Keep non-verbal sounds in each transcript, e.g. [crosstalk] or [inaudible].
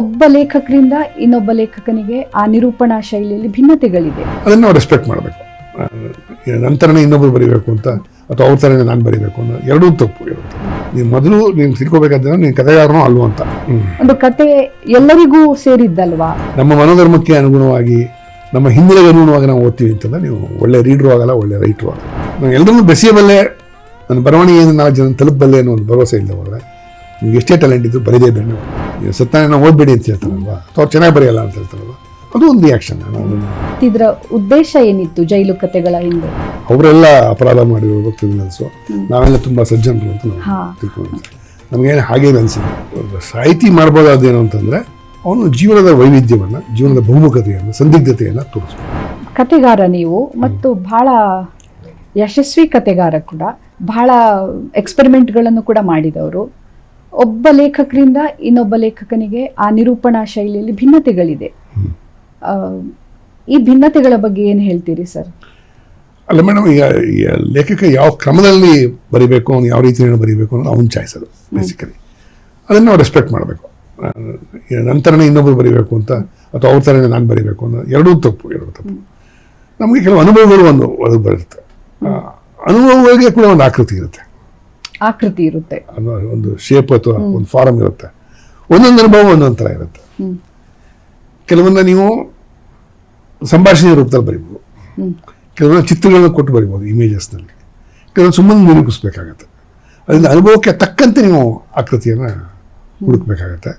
ಒಬ್ಬ ಲೇಖಕರಿಂದ ಇನ್ನೊಬ್ಬ ಲೇಖಕನಿಗೆ ಆ ನಿರೂಪಣಾ ಶೈಲಿಯಲ್ಲಿ ಭಿನ್ನತೆಗಳಿದೆ. ಅದನ್ನು ನಾವು ರೆಸ್ಪೆಕ್ಟ್ ಮಾಡಬೇಕು. ನನ್ನ ಥರನೇ ಇನ್ನೊಬ್ರು ಬರೀಬೇಕು ಅಂತ ಅಥವಾ ಅವ್ರ ಥರನೇ ನಾನು ಬರೀಬೇಕು ಅನ್ನೋ ಎರಡೂ ತಪ್ಪು ಇರುತ್ತೆ. ನೀವು ಮೊದಲು ನೀನು ತಿಳ್ಕೊಬೇಕಾದ್ರೆ ನೀನು ಕಥೆಗಾರನೋ ಅಲ್ವೋ ಅಂತ. ಒಂದು ಕತೆ ಎಲ್ಲರಿಗೂ ಸೇರಿದ್ದಲ್ವಾ? ನಮ್ಮ ಮನೋಧರ್ಮಕ್ಕೆ ಅನುಗುಣವಾಗಿ ನಮ್ಮ ಹಿನ್ನೆಲೆಗೆ ಅನುಗುಣವಾಗಿ ನಾವು ಓದ್ತೀವಿ ಅಂತಂದ್ರೆ ನೀವು ಒಳ್ಳೆ ರೀಡ್ರು ಆಗಲ್ಲ ಒಳ್ಳೆ ರೈಟ್ರು ಆಗಲ್ಲ. ನಾನು ಎಲ್ಲರನ್ನೂ ಬೆಸೆಯಬಲ್ಲೆ ನನ್ನ ಬರವಣಿಗೆಯಿಂದ ನಾಲ್ಕು ಜನ ತಲುಪಬಲ್ಲೆ ಅನ್ನೋ ಒಂದು ಭರವಸೆ ಇಲ್ಲ ಹೋದರೆ ನಿಮ್ಗೆ ಎಷ್ಟೇ ಟ್ಯಾಲೆಂಟ್ ಇದ್ರು ಬರೀದೇ ಬೇಡ. ಸತ್ಯನಾರಾಯಣ ಓದಬೇಡಿ ಅಂತ ಹೇಳ್ತಾರಲ್ವಾ? ಅವ್ರು ಚೆನ್ನಾಗಿ ಬರೆಯಲ್ಲ ಅಂತ ಹೇಳ್ತಾರಲ್ವಾ? ಅದು ಒಂದು ರಿಯಾಕ್ಷನ್ ಇದರ ಉದ್ದೇಶ ಏನಿತ್ತು ಜೈಲು ಕತೆಗಳ ಹಿಂದೆ? ಅವರೆಲ್ಲ ಅಪರಾಧ ಮಾಡಿರೋ ಕ್ರಿಮಿನಲ್ಸು ನಾವೆಲ್ಲ ತುಂಬ ಸಜ್ಜನರು ಅಂತ ನಾವು ಹಾ. ತಿಳ್ಕೊಂಡಿದ್ದೆ ನಮಗೇನು ಹಾಗೆ ಅನಿಸಿದೆ ಸಾಹಿತಿ ಮಾಡ್ಬೋದಾದೇನು ಅಂತಂದರೆ ಅವನು ಜೀವನದ ವೈವಿಧ್ಯವನ್ನು ಜೀವನದ ಬಹುಮುಖತೆಯನ್ನು ಸಂದಿಗ್ಧತೆಯನ್ನು ತೋರಿಸ್ಬೇಕು. ಕತೆಗಾರ ನೀವು ಮತ್ತು ಬಹಳ ಯಶಸ್ವಿ ಕತೆಗಾರ ಕೂಡ ಬಹಳ ಎಕ್ಸ್ಪೆರಿಮೆಂಟ್ಗಳನ್ನು ಕೂಡ ಮಾಡಿದವರು. ಒಬ್ಬ ಲೇಖಕರಿಂದ ಇನ್ನೊಬ್ಬ ಲೇಖಕನಿಗೆ ಆ ನಿರೂಪಣಾ ಶೈಲಿಯಲ್ಲಿ ಭಿನ್ನತೆಗಳಿದೆ. ಈ ಭಿನ್ನತೆಗಳ ಬಗ್ಗೆ ಏನು ಹೇಳ್ತೀರಿ ಸರ್? ಅಲ್ಲ ಮೇಡಮ್ ಈಗ ಲೇಖಕ ಯಾವ ಕ್ರಮದಲ್ಲಿ ಬರಿಬೇಕು ಅವ್ನು ಯಾವ ರೀತಿಯಲ್ಲಿ ಬರಿಬೇಕು ಅನ್ನೋದು ಅವ್ನ ಚಾಯ್ಸ್ ಅದು ಬೇಸಿಕಲಿ ಅದನ್ನು ನಾವು ರೆಸ್ಪೆಕ್ಟ್ ಮಾಡಬೇಕು. ನಂತರನೇ ಇನ್ನೊಬ್ಬರು ಬರಿಬೇಕು ಅಂತ ಅಥವಾ ಅವ್ರ ಥರನೇ ನಾನು ಬರಿಬೇಕು ಅನ್ನೋ ಎರಡೂ ತಪ್ಪು ಎರಡೂ ತಪ್ಪು. ನಮಗೆ ಕೆಲವು ಅನುಭವಗಳು ಒಂದು ಒದಗಿ ಬರುತ್ತೆ. ಅನುಭವಗಳಿಗೆ ಕೂಡ ಒಂದು ಆಕೃತಿ ಇರುತ್ತೆ. ಆಕೃತಿ ಇರುತ್ತೆ. ಅನ್ನೋ ಒಂದು ಶೇಪ್ ಅಥವಾ ಒಂದು ಫಾರಮ್ ಇರುತ್ತೆ. ಒಂದೊಂದು ಅನುಭವ ಒಂದೊಂದು ಥರ ಇರುತ್ತೆ. ಕೆಲವೊಂದ ನೀವು ಸಂಭಾಷಣೆ ರೂಪದಲ್ಲಿ ಬರಿಬೋದು. ಕೆಲವೊಂದ ಚಿತ್ರಗಳನ್ನ ಕೊಟ್ಟು ಬರಿಬೋದು ಇಮೇಜಸ್ನಲ್ಲಿ ಕೆಲವೊಂದು ಸುಮ್ಮನೆ ನಿರೂಪಿಸ್ಬೇಕಾಗತ್ತೆ ಅದರಿಂದ ಅನುಭವಕ್ಕೆ ತಕ್ಕಂತೆ ನೀವು ಆಕೃತಿಯನ್ನು ಹುಡುಕ್ಬೇಕಾಗತ್ತೆ.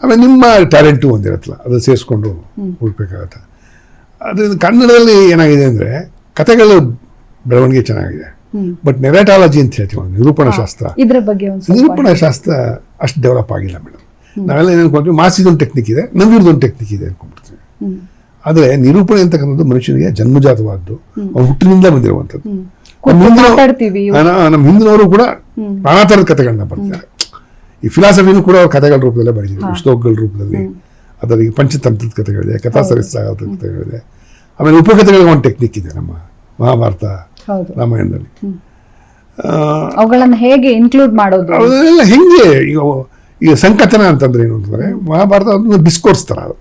ಆಮೇಲೆ ನಿಮ್ಮ ಟ್ಯಾಲೆಂಟು ಒಂದಿರತ್ತಲ್ಲ ಅದು ಸೇರಿಸ್ಕೊಂಡು ಹುಡುಕ್ಬೇಕಾಗತ್ತೆ. ಅದರಿಂದ ಕನ್ನಡದಲ್ಲಿ ಏನಾಗಿದೆ ಅಂದರೆ ಕಥೆಗಳ ಬೆಳವಣಿಗೆ ಚೆನ್ನಾಗಿದೆ. ಬಟ್ ನೆರಾಟಾಲಜಿ ಅಂತ ಹೇಳ್ತೀವಿ ನಿರೂಪಣ ನಿರೂಪಣಾ ಶಾಸ್ತ್ರ. ಇದ್ರ ಬಗ್ಗೆ ಒಂದು ಸ್ವಲ್ಪ ಶಾಸ್ತ್ರ ಅಷ್ಟು ಡೆವಲಪ್ ಆಗಿಲ್ಲ ಮೇಡಮ್ ನಾವೆಲ್ಲ ಏನು ಮಾಸಿದೊಂದು ಟೆಕ್ನಿಕ್ ಇದೆ ನವ್ಯದೊಂದು ಟೆಕ್ನಿಕ್ ಇದೆ ಅನ್ಕೊಂಡ್ಬಿಡ್ತೀವಿ. ಆದರೆ ನಿರೂಪಣೆ ಅಂತಕ್ಕಂಥದ್ದು ಮನುಷ್ಯನಿಗೆ ಜನ್ಮಜಾತವಾದ್ದು ಅವ್ನು ಹುಟ್ಟಿನಿಂದ ಬಂದಿರುವಂಥದ್ದು. ನಮ್ಮ ಹಿಂದಿನವರು ಕೂಡ ನಾನಾ ಥರದ ಕಥೆಗಳನ್ನ ಬರ್ತಾರೆ. ಈ ಫಿಲಾಸಫಿನೂ ಕೂಡ ಅವ್ರ ಕಥೆಗಳ ರೂಪದಲ್ಲೇ ಬರೀತಿದ್ರು. ಶ್ಲೋಕಗಳ ರೂಪದಲ್ಲಿ ಅದರಲ್ಲಿ ಪಂಚತಂತ್ರದ ಕಥೆಗಳಿದೆ ಕಥಾ ಸರಿಸ ಕಥೆಗಳಿದೆ. ಆಮೇಲೆ ಉಪಕಥೆಗಳಿಗೆ ಒಂದು ಟೆಕ್ನಿಕ್ ಇದೆ ನಮ್ಮ ಮಹಾಭಾರತ ರಾಮಾಯಣದಲ್ಲಿ. ಅವುಗಳನ್ನು ಹೇಗೆ ಇನ್ಕ್ಲೂಡ್ ಮಾಡೋದು? ಅದೆಲ್ಲ ಹೆಂಗೆ ಈಗ ಈಗ ಸಂಕಥನ ಅಂತಂದ್ರೆ ಏನು ಅಂತಂದ್ರೆ ಮಹಾಭಾರತ ಅದನ್ನ ಡಿಸ್ಕೋರ್ಸ್ ಥರ ಅದು.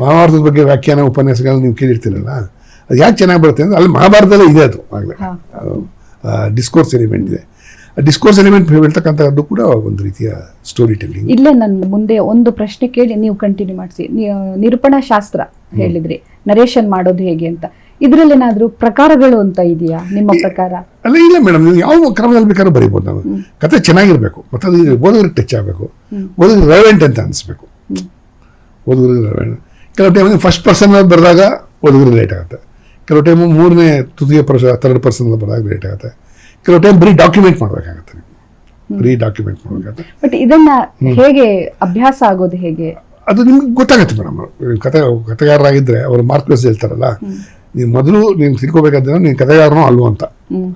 ಮಹಾಭಾರತದ ಬಗ್ಗೆ ವ್ಯಾಖ್ಯಾನ ಉಪನ್ಯಾಸಗಳನ್ನ ನೀವು ಕೇಳಿರ್ತೀರಲ್ಲ ಅದು ಯಾಕೆ ಚೆನ್ನಾಗಿ ಬರುತ್ತೆ ಅಂದ್ರೆ ಅಲ್ಲಿ ಮಹಾಭಾರತದಲ್ಲೇ ಇದೆ ಅದು ಆಗಲೇ. ಡಿಸ್ಕೋರ್ಸ್ ಎಲಿಮೆಂಟ್ ಇದೆ. ಡಿಸ್ಕೋರ್ಸ್ ಎಲಿಮೆಂಟ್ ಹೇಳ್ತಕ್ಕಂಥದ್ದು ಕೂಡ ಒಂದು ರೀತಿಯ ಸ್ಟೋರಿ ಟೆಲ್ಲಿಂಗ್ ಇಲ್ಲೇ ನನ್ನ ಮುಂದೆ ಒಂದು ಪ್ರಶ್ನೆ ಕೇಳಿ ನೀವು ಕಂಟಿನ್ಯೂ ಮಾಡಿಸಿ. ನಿರೂಪಣಾ ಶಾಸ್ತ್ರ ಹೇಳಿದ್ರಿ. ನರೇಶನ್ ಮಾಡೋದು ಹೇಗೆ ಅಂತ. ಇದ್ರಲ್ಲೇನಾದ್ರೂ ಪ್ರಕಾರಗಳು ಅಂತ ಇದೆಯಾ ನಿಮ್ಮ ಪ್ರಕಾರ? ಅಲ್ಲ ಇಲ್ಲ ಮೇಡಮ್ ನೀವು ಯಾವ ಕ್ರಮದಲ್ಲಿ ಬೇಕಾದ್ರೂ ಬರೀಬೋದು ನಾವು. ಕತೆ ಚೆನ್ನಾಗಿರ್ಬೇಕು ಮತ್ತೆ ಅದು ಓದೋರಿಗೆ ಟಚ್ ಆಗಬೇಕು ಓದೋರಿಗೆ ರೆಲೆವೆಂಟ್ ಅಂತ ಅನಿಸ್ಬೇಕು. ಓದೋರಿಗೆ ರೆಲೆವೆಂಟ್ ಕೆಲವು ಟೈಮ್ ಫಸ್ಟ್ ಪರ್ಸನ್ ಬರೆದಾಗ ಓದೋರಿಗೆ ಲೇಟ್ ಆಗುತ್ತೆ. ಕೆಲವು ಟೈಮು ಮೂರನೇ ತೃತೀಯ ಪರ್ಸ ಥರ್ಡ್ ಪರ್ಸನ್ ಬರೆದಾಗ ಲೇಟ್ ಆಗುತ್ತೆ. ಕೆಲವು ಟೈಮ್ ಬರೀ ಡಾಕ್ಯುಮೆಂಟ್ ಮಾಡಬೇಕಾಗತ್ತೆ ಬರೀ ಡಾಕ್ಯುಮೆಂಟ್ ಮಾಡಬೇಕಾಗತ್ತೆ. ಬಟ್ ಇದನ್ನ ಹೇಗೆ ಅಭ್ಯಾಸ ಆಗೋದು ಹೇಗೆ? ಅದು ನಿಮ್ಗೆ ಗೊತ್ತಾಗುತ್ತೆ ಮೇಡಮ್. ಕತೆ ಕತೆಗಾರರಾಗಿದ್ದರೆ ಅವರು ಮಾರ್ಕ್ವೆಸ್ ಹೇಳ್ತಾರಲ್ಲ ನೀವು ಮೊದಲು ನೀನು ತಿಳ್ಕೊಬೇಕಾದ್ರೆ ನೀನು ಕತೆಗಾರನು ಅಲ್ವ ಅಂತ.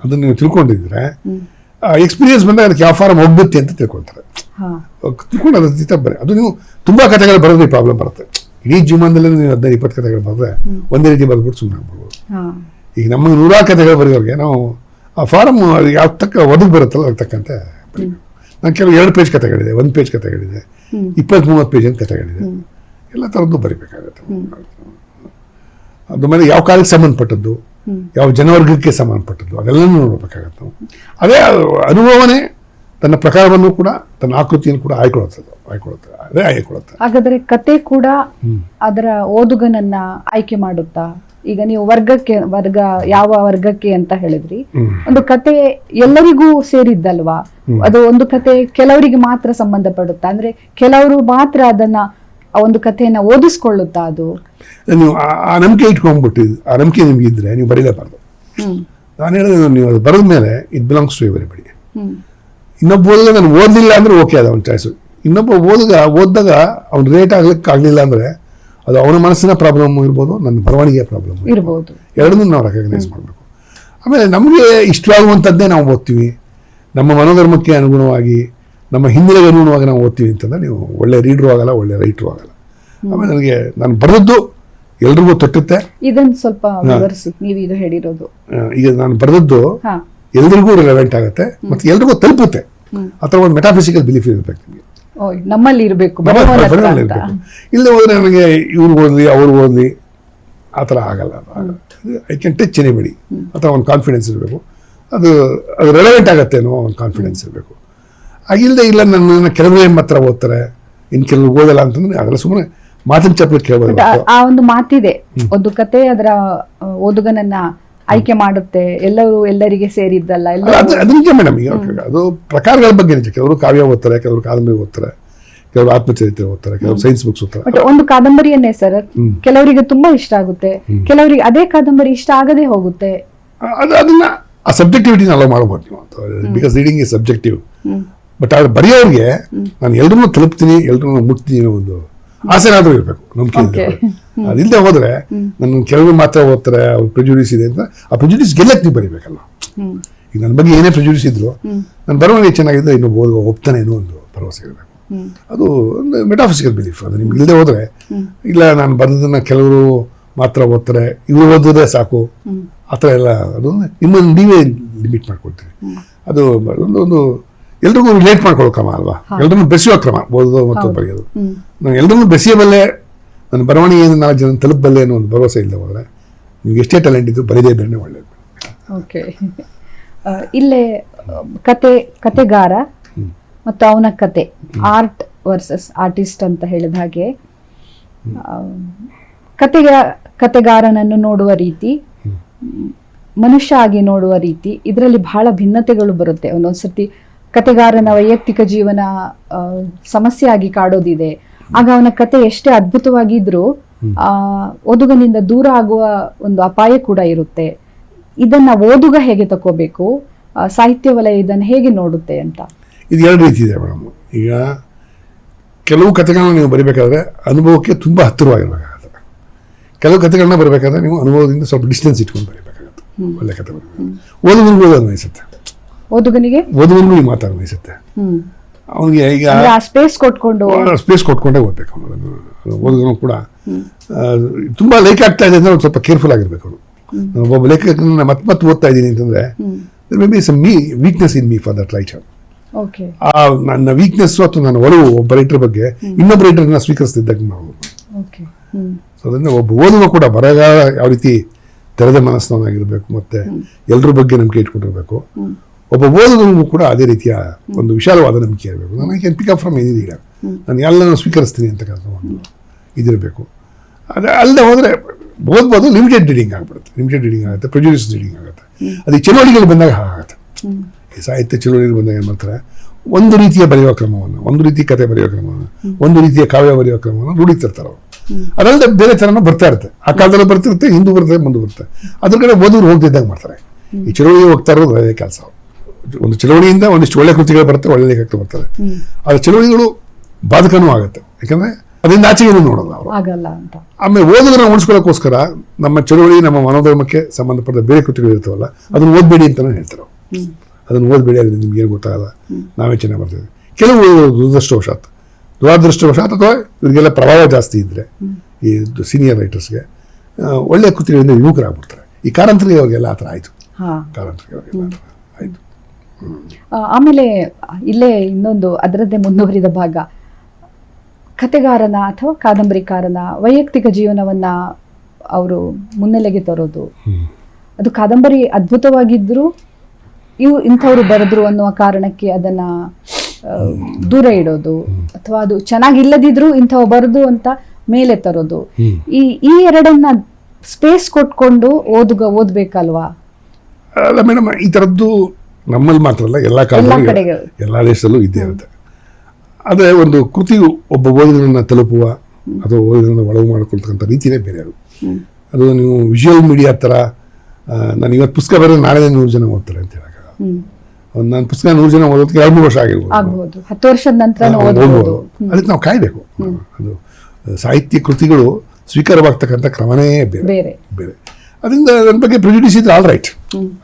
ಅದನ್ನು ನೀವು ತಿಳ್ಕೊಂಡಿದ್ರೆ ಎಕ್ಸ್ಪೀರಿಯನ್ಸ್ ಬಂದಾಗ ಅದಕ್ಕೆ ಯಾವ ಫಾರಂ ಹೋಗುತ್ತೆ ಅಂತ ತಿಳ್ಕೊಳ್ತಾರೆ. ತಿಳ್ಕೊಂಡು ಅದ್ರ ಜೊತೆ ಬರೀ ಅದು ನೀವು ತುಂಬ ಕಥೆಗಳು ಬರೋದ್ರೆ ಪ್ರಾಬ್ಲಮ್ ಬರುತ್ತೆ. ಇಡೀ ಜೀವನದಲ್ಲಿ ನೀವು ಹದಿನೈದು ಇಪ್ಪತ್ತು ಕಥೆಗಳು ಬರೆದ್ರೆ ಒಂದೇ ರೀತಿ ಬರೆದ್ಬಿಟ್ಟು ಸುಮ್ಮನೆ ಆಗ್ಬಿಡ್ಬೋದು ಈಗ ನಮಗೆ ನೂರಾರು ಕಥೆಗಳು ಬರೆಯೋರಿಗೆ ನಾವು ಆ ಫಾರಮ್ ಯಾವ ತಕ್ಕ ಒದಗಿ ಬರುತ್ತಲ್ಲ ಅದಕ್ಕೆ ತಕ್ಕಂತೆ ನಾನು ಕೆಲವು ಎರಡು ಪೇಜ್ ಕಥೆಗಳಿದೆ ಒಂದು ಪೇಜ್ ಕಥೆಗಳಿದೆ ಇಪ್ಪತ್ತು ಮೂವತ್ತು ಪೇಜಿನ ಕಥೆಗಳಿದೆ. ಎಲ್ಲ ಥರದ್ದು ಬರಿಬೇಕಾಗತ್ತೆ. ಅದ್ರ ಮೇಲೆ ಯಾವ ಕಾಲಕ್ಕೆ ಸಂಬಂಧಪಟ್ಟದ್ದು? ಯಾವ ಜನವರ್ಗಕ್ಕೆ ಸಂಬಂಧಪಟ್ಟದ್ದು? ಅದೆಲ್ಲ ನೋಡಬೇಕಾಗತ್ತೆ ನಾವು. ಅದೇ ಅನುಭವನೇ ತನ್ನ ಪ್ರಕಾರವನ್ನು ಕೂಡ ತನ್ನ ಆಕೃತಿಯನ್ನು ಕೂಡ ಆಯ್ಕೊಳ್ಳುತ್ತದೆ ಆಯ್ಕೊಳ್ಳುತ್ತೆ ಅದೇ ಆಯ್ಕೊಳ್ಳುತ್ತೆ. ಹಾಗಾದ್ರೆ ಕತೆ ಕೂಡ ಅದರ ಓದುಗನನ್ನ ಆಯ್ಕೆ ಮಾಡುತ್ತಾ? ಈಗ ನೀವು ವರ್ಗಕ್ಕೆ ವರ್ಗ ಯಾವ ವರ್ಗಕ್ಕೆ ಅಂತ ಹೇಳಿದ್ರಿ. ಒಂದು ಕತೆ ಎಲ್ಲರಿಗೂ ಸೇರಿದ್ದಲ್ವಾ? ಅದು ಒಂದು ಕತೆ ಕೆಲವರಿಗೆ ಮಾತ್ರ ಸಂಬಂಧಪಡುತ್ತಾ? ಅಂದ್ರೆ ಕೆಲವರು ಮಾತ್ರ ಅದನ್ನ ಆ ಒಂದು ಕಥೆಯನ್ನ ಓದಿಸ್ಕೊಳ್ಳುತ್ತಾ ಅದು? ನೀವು ಆ- ನಂಬಿಕೆ ಇಟ್ಕೊಂಡ್ಬಿಟ್ಟು ಆ ನಂಬಿಕೆ ನಿಮ್ಗೆ ಇದ್ರೆ ನೀವು ಬರೀಲೇಬಾರ್ದು ನಾನು ಹೇಳಿದ್ರೆ ನೀವು ಅದು ಬರೆದ ಮೇಲೆ ಇಟ್ ಬಿಲಾಂಗ್ಸ್ ಟು ಎವರಿಬಡಿ ಇನ್ನೊಬ್ಬ ಓದಿದ ನಾನು ಓದಲಿಲ್ಲ ಅಂದ್ರೆ ಓಕೆ ಅದು ಅವ್ನ ಚಾಯ್ಸು ಇನ್ನೊಬ್ಬ ಓದಿದಾಗ ಓದಿದಾಗ ಅವ್ನು ರೇಟ್ ಆಗ್ಲಿಕ್ಕೆ ಆಗಲಿಲ್ಲ ಅಂದರೆ ಅದು ಅವನ ಮನಸ್ಸಿನ ಪ್ರಾಬ್ಲಮ್ ಇರ್ಬೋದು ನನ್ನ ಬರವಣಿಗೆಯ ಪ್ರಾಬ್ಲಮ್ ಇರ್ಬೋದು. ಎರಡನ್ನೂ ನಾವು ರೆಕಗ್ನೈಸ್ ಮಾಡಬೇಕು. ಆಮೇಲೆ ನಮಗೆ ಇಷ್ಟವಾಗುವಂಥದ್ದೇ ನಾವು ಓದ್ತೀವಿ. ನಮ್ಮ ಮನೋಧರ್ಮಕ್ಕೆ ಅನುಗುಣವಾಗಿ ನಮ್ಮ ಹಿಂದಿನ ಅನುಗುಣವಾಗಿ ನಾವು ಓದ್ತೀವಿ ಅಂತಂದ್ರೆ ನೀವು ಒಳ್ಳೆ ರೀಡ್ರು ಆಗಲ್ಲ ಒಳ್ಳೆ ರೈಟ್ರು ಆಗಲ್ಲ. ಆಮೇಲೆ ನನಗೆ ನಾನು ಬರೆದದ್ದು ಎಲ್ರಿಗೂ ತಟ್ಟುತ್ತೆ. ಇದನ್ನ ಸ್ವಲ್ಪ ವಿವರಿಸಿ ನೀವು ಇದು ಹೇಳಿರೋದು. ಈಗ ನಾನು ಬರೆದದ್ದು ಎಲ್ರಿಗೂ ರಿಲೆವೆಂಟ್ ಆಗುತ್ತೆ ಮತ್ತೆ ಎಲ್ರಿಗೂ ತಲುಪುತ್ತೆ. ಆ ಥರ ಒಂದು ಮೆಟಾಫಿಸಿಕಲ್ ಬಿಲೀಫ್ ಇರಬೇಕು ನಿಮಗೆ. ನಮ್ಮಲ್ಲಿ ಇರಬೇಕು ಇಲ್ಲ ಹೋದ್ರೆ ನನಗೆ ಇವ್ರು ಓದ್ಲಿ ಅವ್ರು ಓದಲಿ ಆ ಥರ ಆಗಲ್ಲ ಐ ಕ್ಯಾನ್ ಟಚ್ ಎನಿಬಡಿ ಅಥವಾ ಒಂದು ಕಾನ್ಫಿಡೆನ್ಸ್ ಇರಬೇಕು. ಅದು ಅದು ರೆಲೆವೆಂಟ್ ಆಗುತ್ತೆ ಅನ್ನೋ ಒಂದು ಕಾನ್ಫಿಡೆನ್ಸ್ ಇರಬೇಕು. ಆಗಿಲ್ಲದೆ ಇಲ್ಲ ನನ್ನ ಕೆಲವೇ ಮಾತ್ರ ಓದ್ತಾರೆ. ಇನ್ ಕೆಲವು ಓದಲ್ಲ ಅಂತಂದ್ರೆ ಅದೆಲ್ಲ ಸುಮ್ಮನೆ ಮಾತಿನ ಚಪ್ಪಲಿ ಕೇಳಬಹುದು ಆ- ಒಂದು ಮಾತಿದೆ. ಒಂದು ಕತೆ ಅದರ ಓದುಗನನ್ನ ಆಯ್ಕೆ ಮಾಡುತ್ತೆ. ಎಲ್ಲರೂ ಎಲ್ಲರಿಗೆ ಸೇರಿದ್ದಲ್ಲ ಅದು ನಿಜ ಮೇಡಮ್ ಈಗ ಅದು ಪ್ರಕಾರಗಳ ಬಗ್ಗೆ ನಿಜ. ಕೆಲವರು ಕಾವ್ಯ ಓದ್ತಾರೆ ಕೆಲವರು ಕಾದಂಬರಿ ಓದ್ತಾರೆ ಕೆಲವರು ಆತ್ಮಚರಿತ್ರೆ ಓದ್ತಾರೆ ಕೆಲವರು ಸೈನ್ಸ್ ಬುಕ್ಸ್ ಓದ್ತಾರೆ. ಒಂದು ಕಾದಂಬರಿಯನ್ನೇ ಸರ್ ಕೆಲವರಿಗೆ ತುಂಬಾ ಇಷ್ಟ ಆಗುತ್ತೆ. ಕೆಲವರಿಗೆ ಅದೇ ಕಾದಂಬರಿ ಇಷ್ಟ ಆಗದೆ ಹೋಗುತ್ತೆ. ಅದನ್ನ ಆ ಸಬ್ಜೆಕ್ಟಿವಿಟಿನ ಅಲೋ ಮಾಡಬಹುದು ನೀವು ಅಂತ. Because reading is subjective but ಆದ್ರೆ ಬರೆಯೋರಿಗೆ ನಾನು ಎಲ್ರನ್ನೂ ತಲುಪ್ತೀನಿ ಎಲ್ರನ್ನೂ ಮುಟ್ತೀನಿ ಅನ್ನೋ ಒಂದು ಆಸೆನಾದ್ರೂ ಇರಬೇಕು ನಂಬಿಕೆ ಅದಿಲ್ಲದೆ ಹೋದ್ರೆ. ನನ್ನ ಕೆಲವರು ಮಾತ್ರ ಓದ್ತಾರೆ ಅವ್ರ ಪ್ರೆಜುಡಿಸ್ ಇದೆ ಅಂತ ಆ ಪ್ರೆಜುಡಿಸ್ ಗೆಲ್ಲಕ್ಕೆ ನೀವು ಬರೀಬೇಕಲ್ಲ. ಈಗ ನನ್ನ ಬಗ್ಗೆ ಏನೇ ಪ್ರೆಜುಡಿಸ್ ಇದ್ರು ನನ್ನ ಬರವಣಿಗೆ ಚೆನ್ನಾಗಿದ್ದರೆ ಇನ್ನು ಓದುವ ಒಪ್ತಾನೆ ಅನ್ನೋ ಒಂದು ಭರವಸೆ ಇರಬೇಕು. ಅದು ಒಂದು ಮೆಟಾಫಿಸಿಕಲ್ ಬಿಲೀಫ್ ಅದು ನಿಮ್ಗೆ ಇಲ್ಲದೆ ಹೋದ್ರೆ ಇಲ್ಲ ನಾನು ಬಂದದನ್ನ ಕೆಲವರು ಮಾತ್ರ ಓದ್ತಾರೆ ಇವರು ಓದಿದ್ರೆ ಸಾಕು. ಆ ಥರ ಎಲ್ಲ ಅದು ನಿಮ್ಮನ್ನು ನೀವೇ ಲಿಮಿಟ್ ಮಾಡ್ಕೊಳ್ತೀರಿ. ಅದು ಒಂದು ಒಂದು ಎಲ್ರಿಗೂ ರಿಲೇಟ್ ಮಾಡ್ಕೊಳ್ಳೋ ಕ್ರಮ ಅಲ್ವಾ? ಎಲ್ರನ್ನೂ ಬೆಸೆಯೋ ಕ್ರಮ. ಓದೋದು ಮತ್ತು ಬರೆಯೋದು. ನಾನು ಎಲ್ರನ್ನೂ ಬೆಸೆಯಬಲ್ಲೆ ನನ್ನ ಬರವಣಿಗೆಯನ್ನು ನಾಲ್ಕು ಜನ ತಲುಪಬಲ್ಲೆ ಅನ್ನೋ ಒಂದು ಭರವಸೆ ಇಲ್ಲ ಹೋದ್ರೆ ನಿಮ್ಗೆ ಎಷ್ಟೇ ಟ್ಯಾಲೆಂಟ್ ಇದ್ದರೂ ಬರೀದೇ ಬೇರೆ ಒಳ್ಳೇದು. ಓಕೆ. ಇಲ್ಲೇ ಕತೆ ಕತೆಗಾರ ಮತ್ತು ಅವನ ಕತೆ ಆರ್ಟ್ ವರ್ಸಸ್ ಆರ್ಟಿಸ್ಟ್ ಅಂತ ಹೇಳಿದ ಹಾಗೆ ಕತೆಗ ಕತೆಗಾರನನ್ನು ನೋಡುವ ರೀತಿ ಮನುಷ್ಯ ಆಗಿ ನೋಡುವ ರೀತಿ ಇದರಲ್ಲಿ ಬಹಳ ಭಿನ್ನತೆಗಳು ಬರುತ್ತೆ. ಒಂದೊಂದ್ಸತಿ ಕತೆಗಾರನ ವೈಯಕ್ತಿಕ ಜೀವನ ಸಮಸ್ಯೆ ಆಗಿ ಕಾಡೋದಿದೆ. ಆಗ ಅವನ ಕತೆ ಎಷ್ಟೇ ಅದ್ಭುತವಾಗಿದ್ರೂ ಆ ಓದುಗನಿಂದ ದೂರ ಆಗುವ ಒಂದು ಅಪಾಯ ಕೂಡ ಇರುತ್ತೆ. ಇದನ್ನ ಓದುಗ ಹೇಗೆ ತಕೋಬೇಕು? ಸಾಹಿತ್ಯ ವಲಯ ಇದನ್ನು ಹೇಗೆ ನೋಡುತ್ತೆ ಅಂತ. ಇದು ಎರಡು ರೀತಿ ಇದೆ ಮೇಡಮ್. ಈಗ ಕೆಲವು ಕಥೆಗಳನ್ನ ನೀವು ಬರಿಬೇಕಾದ್ರೆ ಅನುಭವಕ್ಕೆ ತುಂಬ ಹತ್ತಿರವಾಗಿರ್ಬೇಕಾಗತ್ತೆ ಕೆಲವು ಕಥೆಗಳನ್ನ ಬರಬೇಕಾದ್ರೆ ನೀವು ಅನುಭವದಿಂದ ಸ್ವಲ್ಪ ಡಿಸ್ಟೆನ್ಸ್ ಇಟ್ಕೊಂಡು ಬರೀಬೇಕಾಗತ್ತೆ. ಒಳ್ಳೆ ಕಥೆ ಬರಬೇಕು ಓದೋದು ಅನ್ವಯಿಸುತ್ತೆ. ಓದುಗನಿಗೆ? ಓದುಗನಿಗೂ ಈ ಮಾತು ಅನ್ವಯಿಸುತ್ತೆ. ಹ್ಮ್. ಅವನಿಗೆ ಈಗ ಸ್ಪೇಸ್ ಕೊಟ್ಕೊಂಡು ಸ್ಪೇಸ್ ಕೊಟ್ಕೊಂಡೇ ಓದ್ಬೇಕು ಅವನು. ಅದನ್ನು ಓದುಗನು ಕೂಡ ತುಂಬ ಲೈಕ್ ಆಗ್ತಾ ಇದೆ ಅಂದ್ರೆ ಸ್ವಲ್ಪ ಕೇರ್ಫುಲ್ ಆಗಿರ್ಬೇಕು ಅವನು. ನಾನು ಒಬ್ಬ ಲೇಖಕನ ಮತ್ತೆ ಮತ್ತೆ ಓದ್ತಾ ಇದ್ದೀನಿ ಅಂತಂದ್ರೆ maybe some me weakness in me for that writer okay ಆ ನನ್ನ ವೀಕ್ನೆಸ್ ಅಥವಾ ನನ್ನ ಒಲವು ಒಬ್ಬ ರೈಟರ್ ಬಗ್ಗೆ ಇನ್ನೊಬ್ಬ ರೈಟರ್ನ ಸ್ವೀಕರಿಸ್ತಿದ್ದಾಗ ನಾವು. ಓಕೆ ಸೊ ಅದರಿಂದ ಒಬ್ಬ ಓದುವ ಕೂಡ ಬರಗಾಲ ಯಾವ ರೀತಿ ತೆರೆದ ಮನಸ್ಸಿನವನಾಗಿರ್ಬೇಕು ಮತ್ತೆ ಎಲ್ಲರ ಬಗ್ಗೆ ನಂಬಿಕೆ ಇಟ್ಕೊಂಡಿರ್ಬೇಕು. ಒಬ್ಬ ಓದುಗನಿಗೂ ಕೂಡ ಅದೇ ರೀತಿಯ ಒಂದು ವಿಶಾಲವಾದ ನಂಬಿಕೆ ಇರಬೇಕು. ನನಗೆ can pick up from any reader ನಾನು ಎಲ್ಲನೂ ಸ್ವೀಕರಿಸ್ತೀನಿ ಅಂತಕ್ಕಂಥ ಒಂದು ಇದಿರಬೇಕು. ಅದು ಅಲ್ಲದೆ ಹೋದರೆ ಓದ್ಬೋದು ಲಿಮಿಟೆಡ್ ರೀಡಿಂಗ್ ಆಗ್ಬಿಡುತ್ತೆ. ಲಿಮಿಟೆಡ್ ರೀಡಿಂಗ್ ಆಗುತ್ತೆ ಪ್ರೊಡ್ಯೂಸ್ ರೀಡಿಂಗ್ ಆಗುತ್ತೆ. ಅದು ಚಳುವಳಿಗಳು ಬಂದಾಗ ಹಾಗಾಗುತ್ತೆ. ಈ ಸಾಹಿತ್ಯ ಚಳುವಳಿಗಳು ಬಂದಾಗ ಏನು ಮಾಡ್ತಾರೆ? ಒಂದು ರೀತಿಯ ಬರೆಯುವ ಕ್ರಮವನ್ನು, ಒಂದು ರೀತಿಯ ಕತೆ ಬರೆಯುವ ಕ್ರಮವನ್ನು, ಒಂದು ರೀತಿಯ ಕಾವ್ಯ ಬರೆಯುವ ಕ್ರಮವನ್ನು ರೂಢಿತಿರ್ತಾರೆ ಅವರು. ಅದಲ್ಲದೆ ಬೇರೆ ಥರನೂ ಬರ್ತಾ ಇರುತ್ತೆ. ಆ ಕಾಲದಲ್ಲಿ ಬರ್ತಿರುತ್ತೆ, ಹಿಂದೂ ಬರ್ತದೆ ಮುಂದೆ ಬರುತ್ತೆ ಅದ್ರ ಕಡೆ ಓದೋರು ಹೋಗ್ತಿದ್ದಾಗ ಮಾಡ್ತಾರೆ. ಈ ಚಳುವಳಿ ಹೋಗ್ತಾ ಇರೋದು ಅದೇ ಕೆಲಸ ಒಂದು ಚಳವಳಿಯಿಂದ ಒಂದಿಷ್ಟು ಒಳ್ಳೆ ಕೃತಿಗಳು ಬರುತ್ತೆ ಒಳ್ಳೆ ಲೇಖಕರು ಬರ್ತಾರೆ. ಆ ಚಳವಳಿಗಳು ಬಾಧಕನೂ ಆಗುತ್ತೆ. ಯಾಕಂದ್ರೆ ಅದರಿಂದ ಆಚೆಗೆ ನೋಡೋದು ಅವರು. ಆಮೇಲೆ ಓದೋದನ್ನ ಉಳಿಸ್ಕೊಳ್ಳೋಕ್ಕೋಸ್ಕರ ನಮ್ಮ ಚಳವಳಿ ನಮ್ಮ ಮನೋಧರ್ಮಕ್ಕೆ ಸಂಬಂಧಪಟ್ಟ ಬೇರೆ ಕೃತಿಗಳು ಇರ್ತಾವಲ್ಲ ಅದನ್ನು ಓದಬೇಡಿ ಅಂತಾನೆ ಹೇಳ್ತಾರೆ. ಅದನ್ನು ಓದಬೇಡಿ ಅದರಿಂದ ನಿಮ್ಗೆ ಏನು ಗೊತ್ತಾಗಲ್ಲ. ನಾವೇ ಚೆನ್ನಾಗಿ ಬರ್ತೇವೆ ಕೆಲವು ದುರದೃಷ್ಟವಶಾತ್ ದುರಾದೃಷ್ಟವಶಾತ್ ಅಥವಾ ಇವರಿಗೆಲ್ಲ ಪ್ರಭಾವ ಜಾಸ್ತಿ ಇದ್ರೆ ಈ ಸೀನಿಯರ್ ರೈಟರ್ಸ್ಗೆ ಒಳ್ಳೆ ಕೃತಿಗಳಿಂದ ವಿಮುಖರಾಗ್ಬಿಡ್ತಾರೆ. ಈ ಕಾರಂತರಿಗೆ ಅವ್ರಿಗೆಲ್ಲ ಆ ಥರ ಆಯಿತು. ಕಾರಂತರಿಗೆ ಅವ್ರಿಗೆಲ್ಲ ಆಯಿತು. ಆಮೇಲೆ ಇಲ್ಲೇ ಇನ್ನೊಂದು ಅದರದ್ದೇ ಮುಂದುವರಿದ ಭಾಗ. ಕತೆಗಾರನ ಅಥವಾ ಕಾದಂಬರಿಕಾರನ ವೈಯಕ್ತಿಕ ಜೀವನವನ್ನ ಅವರು ಮುನ್ನೆಲೆಗೆ ತರೋದು. ಅದು ಕಾದಂಬರಿ ಅದ್ಭುತವಾಗಿದ್ರು ಇವು ಇಂಥವ್ರು ಬರೆದ್ರು ಅನ್ನುವ ಕಾರಣಕ್ಕೆ ಅದನ್ನ ದೂರ ಇಡೋದು. ಅಥವಾ ಅದು ಚೆನ್ನಾಗಿಲ್ಲದಿದ್ರು ಇಂಥವ್ ಬರೆದು ಅಂತ ಮೇಲೆ ತರೋದು. ಈ ಈ ಎರಡನ್ನ ಸ್ಪೇಸ್ ಕೊಟ್ಕೊಂಡು ಓದುಗ ಓದ್ಬೇಕಲ್ವಾ? ಅಲ್ಲ ಮೇಡಮ್ ಈ ಥರದ್ದು ನಮ್ಮಲ್ಲಿ ಮಾತ್ರ ಅಲ್ಲ ಎಲ್ಲ ಕಾಲದಲ್ಲಿ. ಎಲ್ಲ ದೇಶದಲ್ಲೂ ಇದ್ದೇ ಇರುತ್ತೆ. ಆದರೆ ಒಂದು ಕೃತಿ ಒಬ್ಬ ಓದುಗರನ್ನ ತಲುಪುವ ಅಥವಾ ಓದುಗರನ್ನ ಒಳವು ಮಾಡ್ಕೊಳ್ತಕ್ಕಂಥ ರೀತಿನೇ ಬೇರೆ ಅದು. ಅದು ನೀವು ವಿಜುವಲ್ ಮೀಡಿಯಾ ಥರ ನಾನು ಇವತ್ತು ಪುಸ್ತಕ ಬೇರೆ ನಾಳೆ ನೂರು ಜನ ಓದ್ತಾರೆ ಅಂತ ಹೇಳಕ್ಕಾಗಲ್ಲ ಒಂದು ನಾನು ಪುಸ್ತಕ ನೂರು ಜನ ಓದೋದಕ್ಕೆ ಎರಡು ಮೂರು ವರ್ಷ ಆಗಿರ್ಬೋದು. ಹತ್ತು ವರ್ಷದ ನಂತರ ಓದ್ಬೋದು. ಅದಕ್ಕೆ ನಾವು ಕಾಯಬೇಕು. ಅದು ಸಾಹಿತ್ಯ ಕೃತಿಗಳು ಸ್ವೀಕಾರವಾಗ್ತಕ್ಕಂಥ ಕ್ರಮನೇ ಬೇರೆ. ಬೇರೆ. ಅದರಿಂದ ನನ್ನ ಬಗ್ಗೆ ಪ್ರಿಜುಡಿಸ್ ಇದ್ರೆ ಆಲ್ ರೈಟ್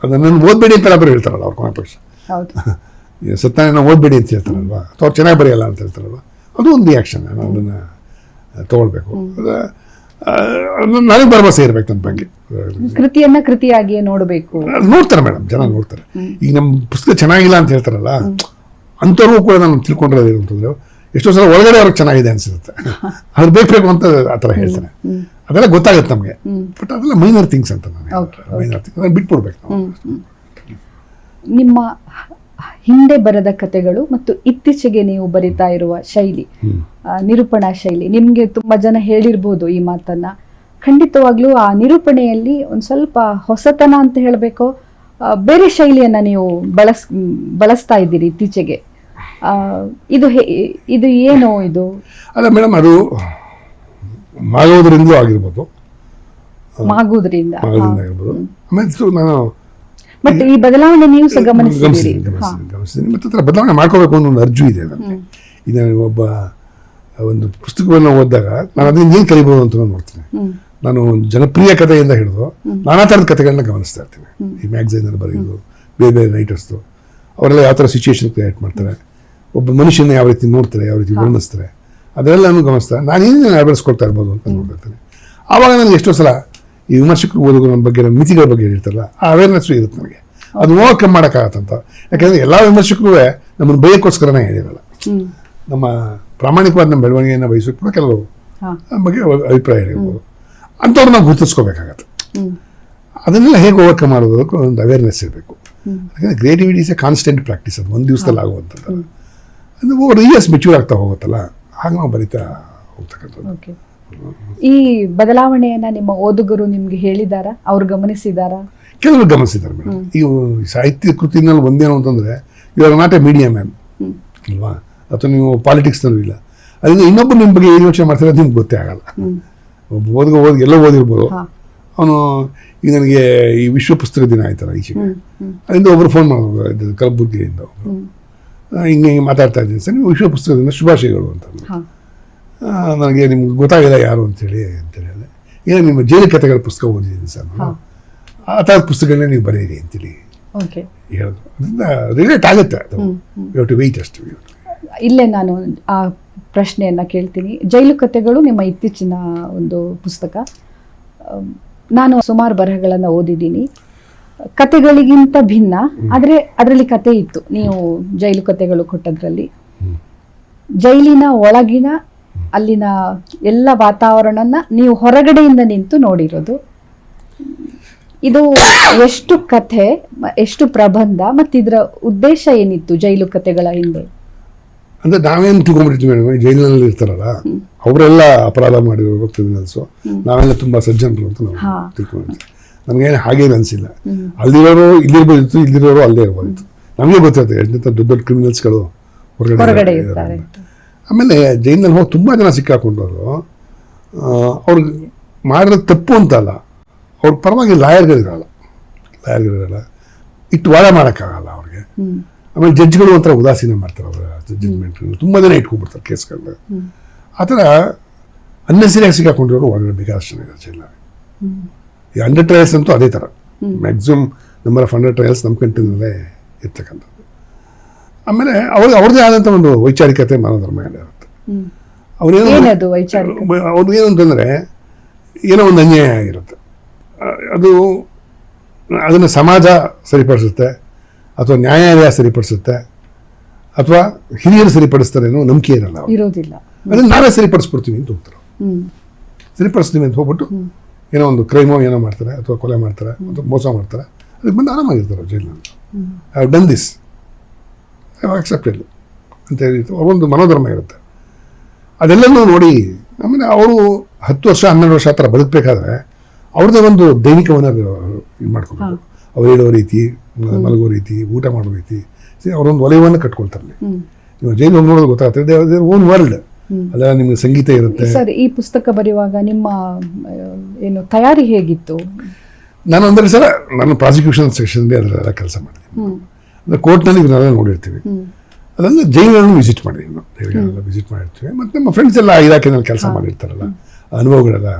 ಅದನ್ನು ಓದಬೇಡಿ ಅಂತ ಬರೀ ಹೇಳ್ತಾರಲ್ಲ ಅವ್ರ ಕೊನೆ ಪಕ್ಷ [laughs] ಸತ್ಯನಾರಾಯಣ ಓದಬೇಡಿ ಅಂತ ಹೇಳ್ತಾರಲ್ವಾ? ಅಥವಾ ಅವ್ರು ಚೆನ್ನಾಗಿ ಬರೆಯಲ್ಲ ಅಂತ ಹೇಳ್ತಾರಲ್ವ? ಅದು ಒಂದು ರಿಯಾಕ್ಷನ್ ನಾನು ಅದನ್ನು ತೊಗೊಳ್ಬೇಕು. ನನಗೆ ಭರವಸೆ ಇರಬೇಕು ನನ್ನ ಬಗ್ಗೆ. ಕೃತಿಯನ್ನ ಕೃತಿಯಾಗಿಯೇ ನೋಡಬೇಕು. ನೋಡ್ತಾರೆ ಮೇಡಮ್ ಜನ ನೋಡ್ತಾರೆ. ಈಗ ನಮ್ಮ ಪುಸ್ತಕ ಚೆನ್ನಾಗಿಲ್ಲ ಅಂತ ಹೇಳ್ತಾರಲ್ಲ ಅಂಥವ್ರಿಗೂ ಕೂಡ ನಾನು ತಿಳ್ಕೊಂಡಿರೋದು ಅಂತಂದ್ರೆ ಎಷ್ಟೋ ಸಲ ಒಳಗಡೆ ಅವ್ರಿಗೆ ಚೆನ್ನಾಗಿದೆ ಅನ್ಸಿರುತ್ತೆ [laughs] ಅದು ಬೇಕು ಬೇಕು ಅಂತ ಆ ಥರ ಹೇಳ್ತಾರೆ. ಅದೆಲ್ಲ ಗೊತ್ತಾಗುತ್ತೆ ನಮಗೆ. ಬಟ್ ಅದೆಲ್ಲ ಮೈನರ್ ಥಿಂಗ್ಸ್ ಅಂತ ನಾನು ಮೈನರ್ ಥಿಂಗ್ಸ್ ಅದನ್ನು ಬಿಟ್ಬಿಡ್ಬೇಕು ನಾವು. ನಿಮ್ಮ ಹಿಂದೆ ಬರೆದ ಕಥೆಗಳು ಮತ್ತು ಇತ್ತೀಚೆಗೆ ನೀವು ಬರಿತಾ ಇರುವ ಶೈಲಿ ನಿರೂಪಣಾ ಶೈಲಿ. ನಿಮಗೆ ತುಂಬಾ ಜನ ಹೇಳಿರ್ಬೋದು ಈ ಮಾತನ್ನ. ಖಂಡಿತವಾಗ್ಲೂ ಆ ನಿರೂಪಣೆಯಲ್ಲಿ ಒಂದು ಸ್ವಲ್ಪ ಹೊಸತನ ಅಂತ ಹೇಳಬೇಕು? ಬೇರೆ ಶೈಲಿಯನ್ನ ನೀವು ಬಳಸ್ ಬಳಸ್ತಾ ಇದ್ದೀರಿ ಇತ್ತೀಚೆಗೆ. ಇದು ಇದು ಏನು ಇದು? ಅಲ್ಲ ಮೇಡಮ್ ಅದು ಮಾಡೋದ್ರಿಂದಲೂ ಆಗಿರ್ಬೋದು. ಮಾಗೋದ್ರಿಂದ ಆಗಿರ್ಬೋದು. ಆಮೇಲೆ ನಾನು ಬಟ್ ಈ ಬದಲಾವಣೆ ನೀವು ಸಹ ಗಮನಿಸಿದ್ದೀರಿ ಗಮನಿಸಿದ್ದೀನಿ ಗಮನಿಸಿದ್ದೀನಿ ಗಮನಿಸಿದ್ದೀನಿ ಮತ್ತು ಅದರ ಬದಲಾವಣೆ ಮಾಡ್ಕೋಬೇಕು ಅನ್ನೋ ಒಂದು ಅರ್ಜು ಇದೆ ನನಗೆ. ಇದು ಒಬ್ಬ ಒಂದು ಪುಸ್ತಕವನ್ನು ಓದಿದಾಗ ನಾನು ಅದರಿಂದ ಏನು ಕಲಿಬೋದು ಅಂತ ನಾನು ನೋಡ್ತೀನಿ. ನಾನು ಒಂದು ಜನಪ್ರಿಯ ಕಥೆಯಿಂದ ಹಿಡಿದು ನಾನಾ ಥರದ ಕಥೆಗಳನ್ನ ಗಮನಿಸ್ತಾ ಇರ್ತೀನಿ. ಈ ಮ್ಯಾಗ್ಝೈನಲ್ಲಿ ಬರೆಯೋದು ಬೇರೆ ಬೇರೆ ರೈಟರ್ಸ್ದು ಅವರೆಲ್ಲ ಯಾವ ಥರ ಸಿಚುವೇಶನ್ ಕ್ರಿಯೇಟ್ ಮಾಡ್ತಾರೆ? ಒಬ್ಬ ಮನುಷ್ಯನ ಯಾವ ರೀತಿ ನೋಡ್ತಾರೆ ಯಾವ ರೀತಿ ವರ್ಣಿಸ್ತಾರೆ? ಅದೆಲ್ಲನೂ ನಾನು ಹಿಂದೆ ಅಳವಡಿಸ್ಕೊಳ್ತಾ ಇರ್ಬೋದು ಅಂತ ನೋಡ್ತಿರ್ತೀನಿ ಆವಾಗ ನನಗೆ ಎಷ್ಟೋ ಸಲ ಈ ವಿಮರ್ಶಕರು ಓದುಗರ ಬಗ್ಗೆ ನಮ್ಮ ಮಿತಿಗಳ ಬಗ್ಗೆ ಹೇಳ್ತಾರಲ್ಲ ಆ ಅವೇರ್ನೆಸ್ಸು ಇರುತ್ತೆ ನನಗೆ. ಅದು ಓವರ್ಕಮ್ ಮಾಡೋಕ್ಕಾಗತ್ತಂತ. ಯಾಕಂದರೆ ಎಲ್ಲ ವಿಮರ್ಶಕರು ನಮ್ಮನ್ನು ಬೈಯಕ್ಕೋಸ್ಕರನೇ ಹೇಳಿರಲ್ಲ. ನಮ್ಮ ಪ್ರಾಮಾಣಿಕವಾದ ನಮ್ಮ ಬೆಳವಣಿಗೆಯನ್ನು ಬಯಸೋಕೆ ಕೂಡ ಕೆಲವು ಬಗ್ಗೆ ಅಭಿಪ್ರಾಯ ಹೇಳಿರ್ಬೋದು. ಅಂಥವ್ರು ನಾವು ಗುರುತಿಸ್ಕೋಬೇಕಾಗತ್ತೆ. ಅದನ್ನೆಲ್ಲ ಹೇಗೆ ಓವರ್ಕಮ್ ಮಾಡೋದು ಒಂದು ಅವೇರ್ನೆಸ್ ಇರಬೇಕು. ಯಾಕಂದರೆ creativity is a constant practice ಅದು ಒಂದು ದಿವಸದಲ್ಲಿ ಆಗುವಂಥದ್ದು ಅದು ಓವರ್ ಇಯರ್ಸ್ ಮೆಚ್ಯೂರ್ ಆಗ್ತಾ ಹೋಗುತ್ತಲ್ಲ. ಹಾಗೆ ನಾವು ಬರಿತಾ ಹೋಗ್ತಕ್ಕಂಥದ್ದು. ಈ ಬದಲಾವಣೆಯನ್ನ ನಿಮ್ಮ ಓದುಗರು ನಿಮ್ಗೆ ಹೇಳಿದಾರಾ? ಅವ್ರು ಗಮನಿಸಿದಾರಾ? ಕೆಲವರು ಗಮನಿಸಿದ್ದಾರೆ ಮೇಡಮ್. ಈ ಸಾಹಿತ್ಯ ಕೃತಿನಲ್ಲಿ ಒಂದೇನು ಅಂತಂದರೆ ಇವಾಗ ನಾಟ್ ಎ ಮೀಡಿಯಾ ಮ್ಯಾಮ್. ಅಲ್ವಾ? ಅಥವಾ ನೀವು ಪಾಲಿಟಿಕ್ಸ್ನಲ್ಲೂ ಇಲ್ಲ. ಅದರಿಂದ ಇನ್ನೊಬ್ಬರು ನಿಮ್ಮ ಬಗ್ಗೆ ಏನು ಯೋಚನೆ ಮಾಡ್ತಾರೆ ಅದು ನಿಮ್ಗೆ ಗೊತ್ತೇ ಆಗಲ್ಲ. ಒಬ್ಬ ಓದ್ಗ ಓದಿ ಎಲ್ಲ ಓದಿರ್ಬೋದು. ಅವನು ಈಗ ನನಗೆ ಈ ವಿಶ್ವ ಪುಸ್ತಕ ದಿನ ಆಯ್ತಲ್ಲ ಈಚೆಗೆ. ಅದರಿಂದ ಒಬ್ಬರು ಫೋನ್ ಮಾಡೋದು ಇದು ಕಲಬುರ್ಗಿಯಿಂದ ಒಬ್ರು. ಹಿಂಗೆ ಹಿಂಗೆ ಮಾತಾಡ್ತಾ ಇದ್ದೀನಿ. ಸರ್ ನೀವು ವಿಶ್ವ ಪುಸ್ತಕದಿಂದ ಶುಭಾಶಯಗಳು ಅಂತ ನನಗೆ ನಿಮ್ಗೆ ಗೊತ್ತಾಗಿಲ್ಲ ಯಾರು ಅಂತೇಳಿ ಅಂತೇಳಿ ಏನು ನಿಮ್ಮ ಜೈಲು ಕಥೆಗಳ ಪುಸ್ತಕ ಓದಿದ್ದೀನಿ ಸರ್ ಆ ಥರದ ಪುಸ್ತಕಗಳನ್ನೇ ನೀವು ಬರೀರಿ ಅಂತೇಳಿ ಓಕೆ. ಹೇಳೋದು. ಅದರಿಂದ ರಿಲೇಟ್ ಆಗುತ್ತೆ ಅದು. ಯು ಟು ವೆಯ್ಟ್ ಅಷ್ಟು ಇಲ್ಲೇ ನಾನು ಆ ಪ್ರಶ್ನೆಯನ್ನು ಕೇಳ್ತೀನಿ. ಜೈಲು ಕಥೆಗಳು ನಿಮ್ಮ ಇತ್ತೀಚಿನ ಒಂದು ಪುಸ್ತಕ. ನಾನು ಸುಮಾರು ಬರಹಗಳನ್ನು ಓದಿದ್ದೀನಿ. ಕತೆಗಳಿಗಿಂತ ಭಿನ್ನ ಆದರೆ ಅದರಲ್ಲಿ ಕತೆ ಇತ್ತು. ನೀವು ಜೈಲು ಕತೆಗಳು ಕೊಟ್ಟದ್ರಲ್ಲಿ. ಜೈಲಿನ ಒಳಗಿನ ಅಲ್ಲಿನ ಎಲ್ಲ ವಾತಾವರಣನ ನೀವು ಹೊರಗಡೆಯಿಂದ ನಿಂತು ನೋಡಿರೋದು. ಇದು ಎಷ್ಟು ಕಥೆ ಎಷ್ಟು ಪ್ರಬಂಧ ಮತ್ತು ಇದರ ಉದ್ದೇಶ ಏನಿತ್ತು ಜೈಲು ಕತೆಗಳ ಹಿಂದೆ? ಅಂದ್ರೆ ನಾವೇನು ತಿಳ್ಕೊಂಡ್ಬಿಡ್ತೀವಿ ಮೇಡಮ್ ಜೈಲಿನಲ್ಲಿ ಇರ್ತಾರಲ್ಲ ಅವರೆಲ್ಲ ಅಪರಾಧ ಮಾಡಿರೋರು ಕ್ರಿಮಿನಲ್ಸು ನಾವೆಲ್ಲ ತುಂಬಾ ಸಜ್ಜನರು ಅಂತ ನಾವು ಹಾ. ನಮಗೇನು ಹಾಗೇನು ಅನಿಸಿಲ್ಲ. ಅಲ್ಲಿರೋರು ಇಲ್ಲಿರ್ಬೋದಿತ್ತು ಇಲ್ಲಿರೋರು ಅಲ್ಲೇ ಇರ್ಬೋದಿತ್ತು. ನಮಗೆ ಗೊತ್ತಿರುತ್ತೆ ಎಂತ ದೊಡ್ಡ ದೊಡ್ಡ ಕ್ರಿಮಿನಲ್ಸ್ಗಳು ಹೊರಗಡೆ ಆಮೇಲೆ ಜೈಲಿನಲ್ಲಿ ಹೋಗಿ ತುಂಬ ಜನ ಸಿಕ್ಕಾಕೊಂಡವರು ಅವ್ರು ಮಾಡಿರೋದು ತಪ್ಪು ಅಂತಲ್ಲ ಅವ್ರ ಪರವಾಗಿ ಲಾಯರ್ಗಳಿರಲ್ಲ. ಲಾಯರ್ಗಳಿರಲ್ಲ. ಇಟ್ಟು ವಾದ ಮಾಡೋಕ್ಕಾಗಲ್ಲ ಅವ್ರಿಗೆ. ಆಮೇಲೆ ಜಡ್ಜ್ಗಳು ಒಂಥರ ಉದಾಸೀನ ಮಾಡ್ತಾರೆ ಅವರ ಜಡ್ಜ್ಮೆಂಟ್ ತುಂಬ ಜನ ಇಟ್ಕೊಂಡ್ಬಿಡ್ತಾರೆ ಕೇಸ್ಗಳನ್ನ. ಆ ಥರ ಅನ್ನೆಸರಿಯಾಗಿ ಸಿಕ್ಕಾಕೊಂಡಿರೋರು ಒಳಗಡೆ ಬೇಕಾದಷ್ಟು ಹ್ಮ್. ಈ ಅಂಡರ್ ಟ್ರಯಲ್ಸ್ ಅಂತೂ ಅದೇ ಥರ maximum number of under trials ನಮ್ಮ ಕಂಟ್ರಿನಲ್ಲೇ ಇರ್ತಕ್ಕಂಥದ್ದು. ಆಮೇಲೆ ಅವ್ರಿಗೆ ಅವ್ರದ್ದೇ ಆದಂಥ ಒಂದು ವೈಚಾರಿಕತೆ ಮನೋಧರ್ಮ ಇರುತ್ತೆ. ಅವ್ರೇನು ಅವ್ರು ಏನು ಅಂತಂದರೆ ಏನೋ ಒಂದು ಅನ್ಯಾಯ ಆಗಿರುತ್ತೆ. ಅದು ಅದನ್ನು ಸಮಾಜ ಸರಿಪಡಿಸುತ್ತೆ ಅಥವಾ ನ್ಯಾಯಾಲಯ ಸರಿಪಡಿಸುತ್ತೆ ಅಥವಾ ಹಿರಿಯರು ಸರಿಪಡಿಸ್ತಾರೆ ಅನ್ನೋ ನಂಬಿಕೆ ಇರಲ್ಲ. ಇರೋದಿಲ್ಲ. ಅದನ್ನ ನಾವೇ ಸರಿಪಡಿಸ್ಬಿಡ್ತೀವಿ ಅಂತ ಹೋಗ್ತಾರೆ ಸರಿಪಡಿಸ್ತೀವಿ ಅಂತ ಹೋಗ್ಬಿಟ್ಟು ಏನೋ ಒಂದು ಕ್ರೈಮೋ ಏನೋ ಮಾಡ್ತಾರೆ ಅಥವಾ ಕೊಲೆ ಮಾಡ್ತಾರೆ ಅಥವಾ ಮೋಸ ಮಾಡ್ತಾರೆ ಅದಕ್ಕೆ ಬಂದು ಆರಾಮಾಗಿರ್ತಾರೆ ಜೈಲಿನಲ್ಲಿ. I have done this I have accepted ಅಂತ ಹೇಳಿ ಅವರೊಂದು ಮನೋಧರ್ಮ ಇರುತ್ತೆ. ಅದೆಲ್ಲನೂ ನೋಡಿ ಆಮೇಲೆ ಅವರು ಹತ್ತು ವರ್ಷ ಹನ್ನೆರಡು ವರ್ಷ ಆ ಥರ ಬದುಕಬೇಕಾದ್ರೆ ಅವ್ರದ್ದೇ ಒಂದು ದೈನಿಕವನ್ನು ಇದು ಮಾಡ್ಕೊಬೇಕು. ಅವ್ರು ಹೇಳೋ ರೀತಿ ಮಲಗೋ ರೀತಿ ಊಟ ಮಾಡೋ ರೀತಿ ಅವರೊಂದು ವಲಯವನ್ನು ಕಟ್ಕೊಳ್ತಾರೆ ನೀವು ಜೈಲು ಹೋಗಿ ನೋಡೋದು ಗೊತ್ತಾಗ್ತದೆ. ಓನ್ ವರ್ಲ್ಡ್ ಅಲ್ಲ ನಿಮಗೆ ಸಂಗೀತ ಇರುತ್ತೆ. ಸರ್ ಈ ಪುಸ್ತಕ ಬರೆಯುವಾಗ ನಿಮ್ಮ ಏನು ತಯಾರಿ ಹೇಗಿತ್ತು? ನಾನು ಒಂದೆರಡು ಸಲ ನಾನು ಪ್ರಾಸಿಕ್ಯೂಷನ್ ಸೆಕ್ಷನ್ಗೆ ಅದರಲ್ಲ ಕೆಲಸ ಮಾಡಿದ್ದೀನಿ ಅಂದರೆ ಕೋರ್ಟ್ನಲ್ಲಿ ಇವನ್ನೆಲ್ಲ ನೋಡಿರ್ತೀವಿ. ಅದನ್ನು ಜೈಲನ್ನು ವಿಸಿಟ್ ಮಾಡಿದ್ವಿ ನಾವು ವಿಸಿಟ್ ಮಾಡಿರ್ತೀವಿ. ಮತ್ತು ನಮ್ಮ ಫ್ರೆಂಡ್ಸ್ ಎಲ್ಲ ಇಲಾಖೆನಲ್ಲಿ ಕೆಲಸ ಮಾಡಿರ್ತಾರಲ್ಲ ಅನುಭವಗಳೆಲ್ಲ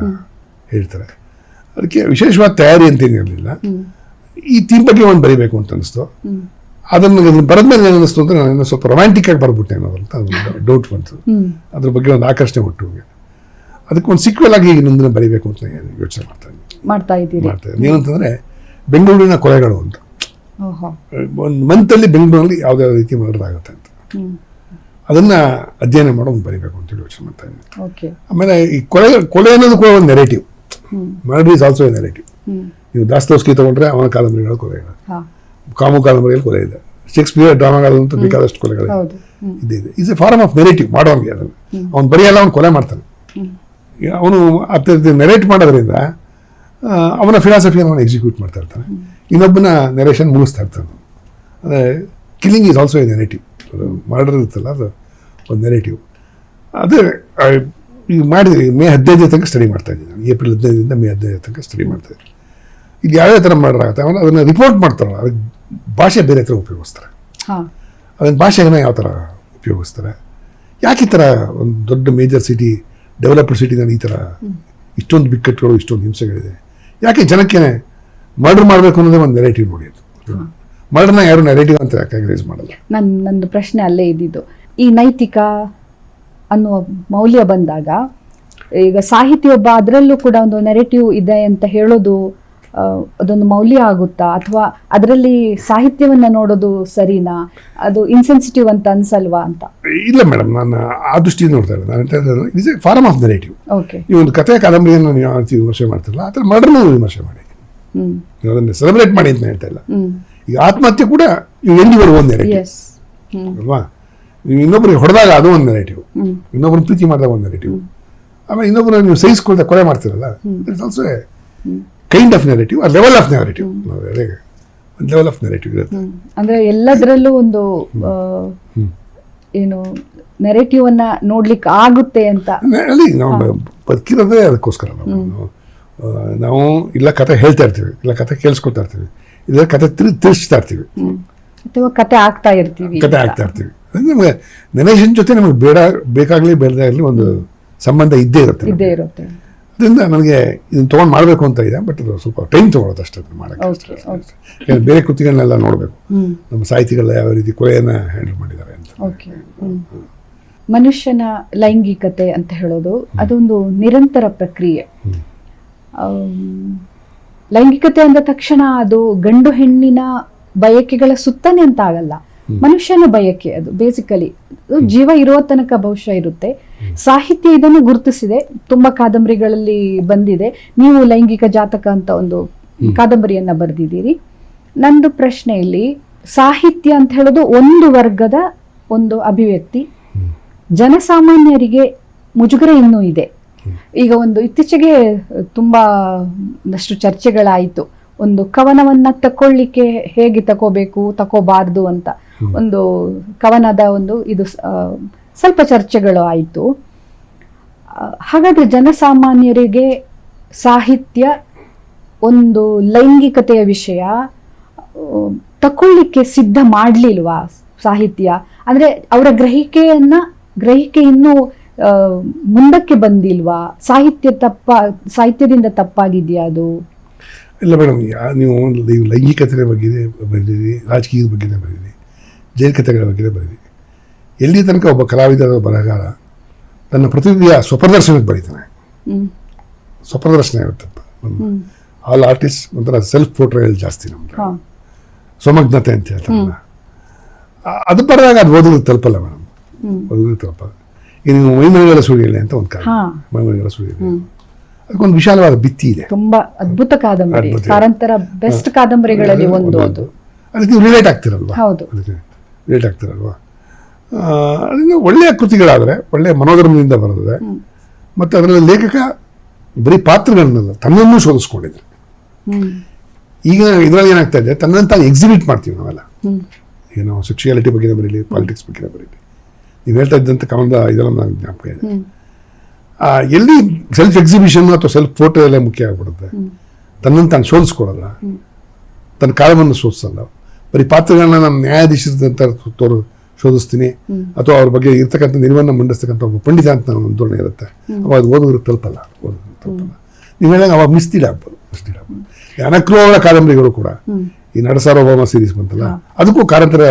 ಹೇಳ್ತಾರೆ. ಅದಕ್ಕೆ ವಿಶೇಷವಾದ ತಯಾರಿ ಅಂತೇನಿರಲಿಲ್ಲ ಈ ಥೀಮ್ ಬಗ್ಗೆ ಒಂದು ಬರೀಬೇಕು ಅಂತ ಅನಿಸ್ತು. ಅದನ್ನು ಬರೆದ್ಮೇಲೆ ಏನು ಅನ್ನಿಸ್ತು ಅಂದರೆ ನಾನು ಸ್ವಲ್ಪ ರೊಮ್ಯಾಂಟಿಕ್ ಆಗಿ ಬರ್ಬಿಟ್ಟೆ ಅಂತ ಒಂದು ಡೌಟ್ ಬಂತು. ಅದ್ರ ಬಗ್ಗೆ ಒಂದು ಆಕರ್ಷಣೆ ಹುಟ್ಟು ಹೋಗಿ ಅದಕ್ಕೆ ಒಂದು ಸಿಕ್ವೆಲ್ ಆಗಿ ಇನ್ನೊಂದಿನ ಬರೀಬೇಕು ಅಂತ ನಾನು ಯೋಚನೆ ಮಾಡ್ತಾ ಇದ್ದೀನಿ. ಮಾಡ್ತಾ ಇದ್ದೀನಿ. ಏನಂತಂದರೆ ಬೆಂಗಳೂರಿನ ಕೊಲೆಗಳು ಅಂತ. ಒಂದು ಮಂತಲ್ಲಿ ಬೆಂಗಳೂರಲ್ಲಿ ಯಾವುದೇ ರೀತಿ ಮರ್ಡರ್ ಆಗುತ್ತೆ ಅಂತ. ಅದನ್ನ ಅಧ್ಯಯನ ಒಂದು ಬರಿಬೇಕು ಅಂತ ಯೋಚನೆ ಮಾಡ್ತಾ ಇದ್ದೀನಿ. ಆಮೇಲೆ ಈ ಕೊಲೆ ಕೊಲೆ ಅನ್ನೋದು ಕೂಡ ಒಂದು narrative murder is also a narrative ನೀವು ದಾಸ್ತೋಸ್ಕಿ ತಗೊಂಡ್ರೆ ಅವನ ಕಾದಂಬರಿಗಳ ಕೊಲೆ ಇದೆ ಮರೆಯಲ್ಲಿ ಕೊಲೆ ಇದೆ. ಶೇಕ್ಸ್ಪಿಯರ್ ಡ್ರಾಮಾಗಳಂತೂ ಬೇಕಾದಷ್ಟು ಕೊಲೆಗಳಿದೆ. ಹ್ಮ್. ಇದೆ ಇದೆ. Is a form of narrative ಮಾಡೋನ್ಗೆ ಅದನ್ನು. ಅವ್ನು ಬರೆಯಲ್ಲ ಅವ್ನು ಕೊಲೆ ಮಾಡ್ತಾನೆ. ಅವನು ಅತ್ಯಂತ ನೆರೇಟ್ ಮಾಡೋದ್ರಿಂದ ಅವನ ಫಿಲಾಸಫಿಯನ್ನು ಅವನು ಎಕ್ಸಿಕ್ಯೂಟ್ ಮಾಡ್ತಾ ಇರ್ತಾನೆ. ಇನ್ನೊಬ್ಬನ ನೆರೇಷನ್ ಮುಗಿಸ್ತಾ ಇರ್ತಾನೆ. ಅಂದರೆ killing is also a narrative murder ಇರುತ್ತಲ್ಲ ಅದು ಒಂದು ನೆರೇಟಿವ್ ಅದೇ ಈಗ ಮಾಡಿದ್ರಿ ಮೇ ಹದಿನೈದು ತನಕ ಸ್ಟಡಿ ಮಾಡ್ತಾ ಇದ್ದೀನಿ ನಾನು. ಏಪ್ರಿಲ್ ಹದಿನೈದರಿಂದ ಮೇ ಹದಿನೈದು ತನಕ ಸ್ಟಡಿ ಮಾಡ್ತಾ ಇದ್ದೀನಿ. ಇದು ಯಾವ್ಯಾವ ಥರ ಮರ್ಡರ್ ಆಗುತ್ತೆ? ಅವನು ಅದನ್ನು ರಿಪೋರ್ಟ್ ಮಾಡ್ತಾರಲ್ಲ ಅದಕ್ಕೆ ಭಾಷೆ ಬೇರೆ ಥರ ಉಪಯೋಗಿಸ್ತಾರೆ. ಅದನ್ನು ಏನೋ ಯಾವ ಥರ ಉಪಯೋಗಿಸ್ತಾರೆ? ಯಾಕೆ ಈ ಥರ ಒಂದು ದೊಡ್ಡ ಮೇಜರ್ ಸಿಟಿ ಡೆವಲಪ್ಡ್ ಸಿಟಿನಲ್ಲಿ ಈ ಥರ ಇಷ್ಟೊಂದು ಬಿಕ್ಕಟ್ಟುಗಳು ಇಷ್ಟೊಂದು ಹಿಂಸೆಗಳಿದೆ? ಯಾಕೆ ಜನಕ್ಕೆ ಮರ್ಡರ್ ಮಾಡಬೇಕು ಅನ್ನೋದೇ ಒಂದು ನೆರೇಟಿವ್ ನೋಡಿ ಅದು. ಮರ್ಡರ್ನ ಯಾರು ನೆರೇಟಿವ್ ಅಂತ ಕ್ಯಾಟಗರೈಸ್ ಮಾಡಲ್ಲ? ನನ್ನ ನಂದು ಪ್ರಶ್ನೆ ಅಲ್ಲೇ ಇದ್ದಿದ್ದು. ಈ ನೈತಿಕ ಅನ್ನುವ ಮೌಲ್ಯ ಬಂದಾಗ ಈಗ ಸಾಹಿತಿ ಒಬ್ಬ ಅದರಲ್ಲೂ ಕೂಡ ಒಂದು ನೆರೆಟಿವ್ ಇದೆ ಅಂತ ಹೇಳೋದು ಅದೊಂದು ಮೌಲ್ಯ ಆಗುತ್ತಾ? ಅಥವಾ ಅದರಲ್ಲಿ ಸಾಹಿತ್ಯವನ್ನ ನೋಡೋದು ಸರಿನಾ? ಅದು ಇನ್ಸೆನ್ಸಿಟಿವ್ ಅಂತ ಅನ್ಸಲ್ವಾ ಅಂತ? ಇಲ್ಲ ಮೇಡಮ್ ನಾನು ಆ ದೃಷ್ಟಿಯಿಂದ ನೋಡ್ತಾ ಇಲ್ಲ a form of narrative okay ಈ ಒಂದು ಕಥೆ ಕಾದಂಬರಿಯನ್ನು ನೀವು ವಿಮರ್ಶೆ ಮಾಡ್ತಿರಲ್ಲ ಆ ಥರ ಮರ್ಡರ್ನ ವಿಮರ್ಶೆ ಮಾಡಿ. ಅದನ್ನು ಸೆಲೆಬ್ರೇಟ್ ಮಾಡಿ ಅಂತ ಹೇಳ್ತಾ ಇಲ್ಲ. ಈಗ ಆತ್ಮಹತ್ಯೆ ಕೂಡ ನೀವು ಎಂದಿವರು ಒಂದು ನೆರೇಟಿವ್ ಅಲ್ವಾ? ನೀವು ಇನ್ನೊಬ್ಬರಿಗೆ ಹೊಡೆದಾಗ ಅದು ಒಂದು ನೆರೇಟಿವ್ ಇನ್ನೊಬ್ಬರನ್ನ ಪ್ರೀತಿ ಮಾಡಿದಾಗ ಒಂದು ನೆರೇಟಿವ್ ಆಮೇಲೆ ಇನ್ನೊಬ್ಬರನ್ನ ನೀವು ಸಹಿಸ್ಕೊಳ್ತಾ ಕೊಲೆ ಮಾಡ್ತಿರಲ್ಲ it's also a kind of narrative ಆ ಲೆವೆಲ್ ಆಫ್ ನೆರೇಟಿವ್ ಒಂದು ಲೆವೆಲ್ ಆಫ್ ನೆರೇಟಿವ್ ಇರುತ್ತೆ. ಅಂದರೆ ಎಲ್ಲದರಲ್ಲೂ ಒಂದು ಏನು ನೆರೆಟಿವ್ ಅನ್ನ ನೋಡ್ಲಿಕ್ಕೆ ಆಗುತ್ತೆ ಅಂತ. ಹೇಳಿ ನಾವು ಬದುಕಿರೋದೇ ಅದಕ್ಕೋಸ್ಕರ ನಾವು. ನಾವು, ಇಲ್ಲ ಕತೆ ಹೇಳ್ತಾ ಇರ್ತೀವಿ ಇಲ್ಲ ಕತೆ ಕೇಳಿಸ್ಕೊಳ್ತಾ ಇರ್ತೀವಿ ಇಲ್ಲ ಕತೆ ತಿರು ತಿರ್ಸ್ತಾ ಇರ್ತೀವಿ. ಅಥವಾ ಕತೆ ಆಗ್ತಾ ಇರ್ತೀವಿ ಕತೆ ಆಗ್ತಾ ಇರ್ತೀವಿ. ನಮಗೆ ನೆನೇಷನ್ ಜೊತೆ ನಮಗೆ ಬೇಡ ಬೇಕಾಗಲಿ ಬೇಡದಾಗಲಿ ಒಂದು ಸಂಬಂಧ ಇದ್ದೇ ಇರುತ್ತೆ ಇದ್ದೇ ಇರುತ್ತೆ. ಅದರಿಂದ ನನಗೆ ಇದನ್ನು ತೊಗೊಂಡು ಮಾಡಬೇಕು ಅಂತ ಇದೆ ಬಟ್ ಅದು ಸ್ವಲ್ಪ ಟೈಮ್ ತೊಗೊಳೋದು ಅಷ್ಟೇ ಅದನ್ನು ಮಾಡೋಕ್ಕೆ ಬೇರೆ ಕೃತಿಗಳನ್ನೆಲ್ಲ ನೋಡಬೇಕು. ನಮ್ಮ ಸಾಹಿತಿಗಳೆಲ್ಲ ಯಾವ ರೀತಿ ಕೊಲೆಯನ್ನು ಹ್ಯಾಂಡಲ್ ಮಾಡಿದ್ದಾರೆ ಅಂತ. ಓಕೆ ಮನುಷ್ಯನ ಲೈಂಗಿಕತೆ ಅಂತ ಹೇಳೋದು ಅದೊಂದು ನಿರಂತರ ಪ್ರಕ್ರಿಯೆ. ಲೈಂಗಿಕತೆ ಅಂದ ತಕ್ಷಣ ಅದು ಗಂಡು ಹೆಣ್ಣಿನ ಬಯಕೆಗಳ ಸುತ್ತನೆ ಅಂತ ಆಗಲ್ಲ. ಮನುಷ್ಯನ ಬಯಕೆ ಅದು ಬೇಸಿಕಲಿ ಜೀವ ಇರುವ ತನಕ ಬಹುಶಃ ಇರುತ್ತೆ. ಸಾಹಿತ್ಯ ಇದನ್ನು ಗುರುತಿಸಿದೆ. ತುಂಬಾ ಕಾದಂಬರಿಗಳಲ್ಲಿ ಬಂದಿದೆ. ನೀವು ಲೈಂಗಿಕ ಜಾತಕ ಅಂತ ಒಂದು ಕಾದಂಬರಿಯನ್ನ ಬರೆದಿದ್ದೀರಿ. ನಂದು ಪ್ರಶ್ನೆಯಲ್ಲಿ ಸಾಹಿತ್ಯ ಅಂತ ಹೇಳೋದು ಒಂದು ವರ್ಗದ ಒಂದು ಅಭಿವ್ಯಕ್ತಿ. ಜನಸಾಮಾನ್ಯರಿಗೆ ಮುಜುಗರ ಇನ್ನೂ ಇದೆ. ಈಗ ಒಂದು ಇತ್ತೀಚೆಗೆ ತುಂಬಾ ಒಂದಷ್ಟು ಚರ್ಚೆಗಳಾಯಿತು. ಒಂದು ಕವನವನ್ನ ತಕೊಳ್ಳಿಕ್ಕೆ ಹೇಗೆ ತಕೋಬೇಕು ತಕೋಬಾರ್ದು ಅಂತ. ಒಂದು ಕವನದ ಒಂದು ಇದು ಸ್ವಲ್ಪ ಚರ್ಚೆಗಳು ಆಯಿತು. ಹಾಗಾದ್ರೆ ಜನಸಾಮಾನ್ಯರಿಗೆ ಸಾಹಿತ್ಯ ಒಂದು ಲೈಂಗಿಕತೆಯ ವಿಷಯ ತಕೊಳ್ಳಿಕ್ಕೆ ಸಿದ್ಧ ಮಾಡಲಿಲ್ವಾ ಸಾಹಿತ್ಯ? ಅಂದರೆ ಅವರ ಗ್ರಹಿಕೆಯನ್ನು, ಗ್ರಹಿಕೆ ಇನ್ನೂ ಮುಂದಕ್ಕೆ ಬಂದಿಲ್ವಾ? ಸಾಹಿತ್ಯ ತಪ್ಪ, ಸಾಹಿತ್ಯದಿಂದ ತಪ್ಪಾಗಿದೆಯಾ ಅದು? ಇಲ್ಲ ಮೇಡಮ್ ನೀವು ಲೈಂಗಿಕತೆ ಬಗ್ಗೆ ಬರೀರಿ ರಾಜಕೀಯದ ಬಗ್ಗೆ ಬರೀರಿ ಜೈಲ್ ಕಥೆಗಳ ಬಗ್ಗೆ ಬರೆದಿರಿ ಎಲ್ಲಿ ತನಕ ಒಬ್ಬ ಕಲಾವಿದ ಅಥವಾ ಬರಹಗಾರ ತನ್ನ ಪ್ರತಿನಿಧಿಯ ಸ್ವಪ್ರದರ್ಶನಕ್ಕೆ ಬರೀತಾನೆ. ಸ್ವಪ್ರದರ್ಶನ ಇರುತ್ತಪ್ಪ ಆಲ್ ಆರ್ಟಿಸ್ಟ್ ಒಂಥರ ಸೆಲ್ಫ್ ಪೋರ್ಟ್ರೇಯಲ್ ಜಾಸ್ತಿ ನಮ್ಗೆ ಸ್ವಮಗ್ನತೆ ಅಂತ ಹೇಳ್ತಾರೆ ಅದು ಬರೆದಾಗ ಅದು ಓದೋದು ತಲುಪಲ್ಲ ಮೇಡಮ್. ಓದಿದ್ರೆ ತಲುಪಲ್ಲ ನೀವು ಮೈಮನೆಗಳ ಸುಳಿಯಲೆ ಅಂತ ಒಂದು ಕಾರಣ ಮೈಮನೆಗಳ ಸುಳಿಯಲೆ ಅದಕ್ಕೊಂದು ವಿಶಾಲವಾದ ಭಿತ್ತಿ ಇದೆ. ತುಂಬಾ ಅದ್ಭುತ ಕಾದಂಬರಿ. ಕಾರಂತರ ಬೆಸ್ಟ್ ಕಾದಂಬರಿಗಳಲ್ಲಿ ಒಂದು ಅದು ಅದಕ್ಕೆ ನೀವು ರಿಲೇಟ್ ಆಗ್ತಿರಲ್ವಾ? ಹೌದು. ರಿಲೇಟ್ ಆಗ್ತಿರಲ್ವಾ? ಅದರಿಂದ ಒಳ್ಳೆಯ ಕೃತಿಗಳಾದರೆ ಒಳ್ಳೆಯ ಮನೋಧರ್ಮದಿಂದ ಬರ್ತದೆ ಮತ್ತು ಅದರಲ್ಲಿ ಲೇಖಕ ಬರೀ ಪಾತ್ರಗಳನ್ನಲ್ಲ ತನ್ನನ್ನು ಶೋಧಿಸ್ಕೊಂಡಿದ್ದಾರೆ ಹ್ಮ್. ಈಗ ಇದರಲ್ಲಿ ಏನಾಗ್ತಾ ಇದೆ ತನ್ನನ್ನು ತಾನು ಎಕ್ಸಿಬಿಟ್ ಮಾಡ್ತೀವಿ ನಾವೆಲ್ಲ. ಈಗ ನಾವು ಸೆಕ್ಷುಯಾಲಿಟಿ ಬಗ್ಗೆ ಬರೀಲಿ ಪಾಲಿಟಿಕ್ಸ್ ಬಗ್ಗೆ ಬರೀಲಿ. ನೀವು ಹೇಳ್ತಾ ಇದ್ದಂಥ ಕವನದ ಇದೆಲ್ಲ ನನಗೆ ಜ್ಞಾಪಕ ಇದೆ. ಎಲ್ಲಿ ಸೆಲ್ಫ್ ಎಕ್ಸಿಬಿಷನ್ ಅಥವಾ ಸೆಲ್ಫ್ ಫೋಟೋ ಎಲ್ಲ ಮುಖ್ಯ ಆಗ್ಬಿಡುತ್ತೆ? ತನ್ನನ್ನು ತಾನು ಶೋಧಿಸ್ಕೊಳ್ಳಲ್ಲ. ತನ್ನ ಕಾಲವನ್ನು ಶೋಧಿಸಲ್ಲ. ಬರೀ ಪಾತ್ರಗಳನ್ನ ನಮ್ಮ ನ್ಯಾಯಾಧೀಶದಂತ ತೋರು ಶೋಧಿಸ್ತೀನಿ. ಅಥವಾ ಅವ್ರ ಬಗ್ಗೆ ಇರ್ತಕ್ಕಂಥ ನಿಲುವನ್ನು ಮಂಡಿಸ್ತಕ್ಕಂಥ ಒಬ್ಬ ಪಂಡಿತ ಅಂತ ಒಂದು ಧೋರಣೆ ಇರುತ್ತೆ. ಅವಾಗ ಅದು ಓದೋರಿಗೆ ತಲುಪಲ್ಲ. ಓದೋರಿಗೆ ತಲುಪಲ್ಲ. ನೀವು ಹೇಳಿದಾಗ ಅವಾಗ ಮಿಸ್ತೀಡ್ ಆಗ್ಬೋದು. ಮಿಸ್ತೀಡ್ ಆಗ್ಬೋದು. ಈ ಅನಕ್ರು ಅವರ ಕಾದಂಬರಿಗಳು ಕೂಡ ಈ ನಡಸಾರ್ವಭೌಮ ಸೀರೀಸ್ ಬಂತಲ್ಲ ಅದಕ್ಕೂ ಕಾರಂತರ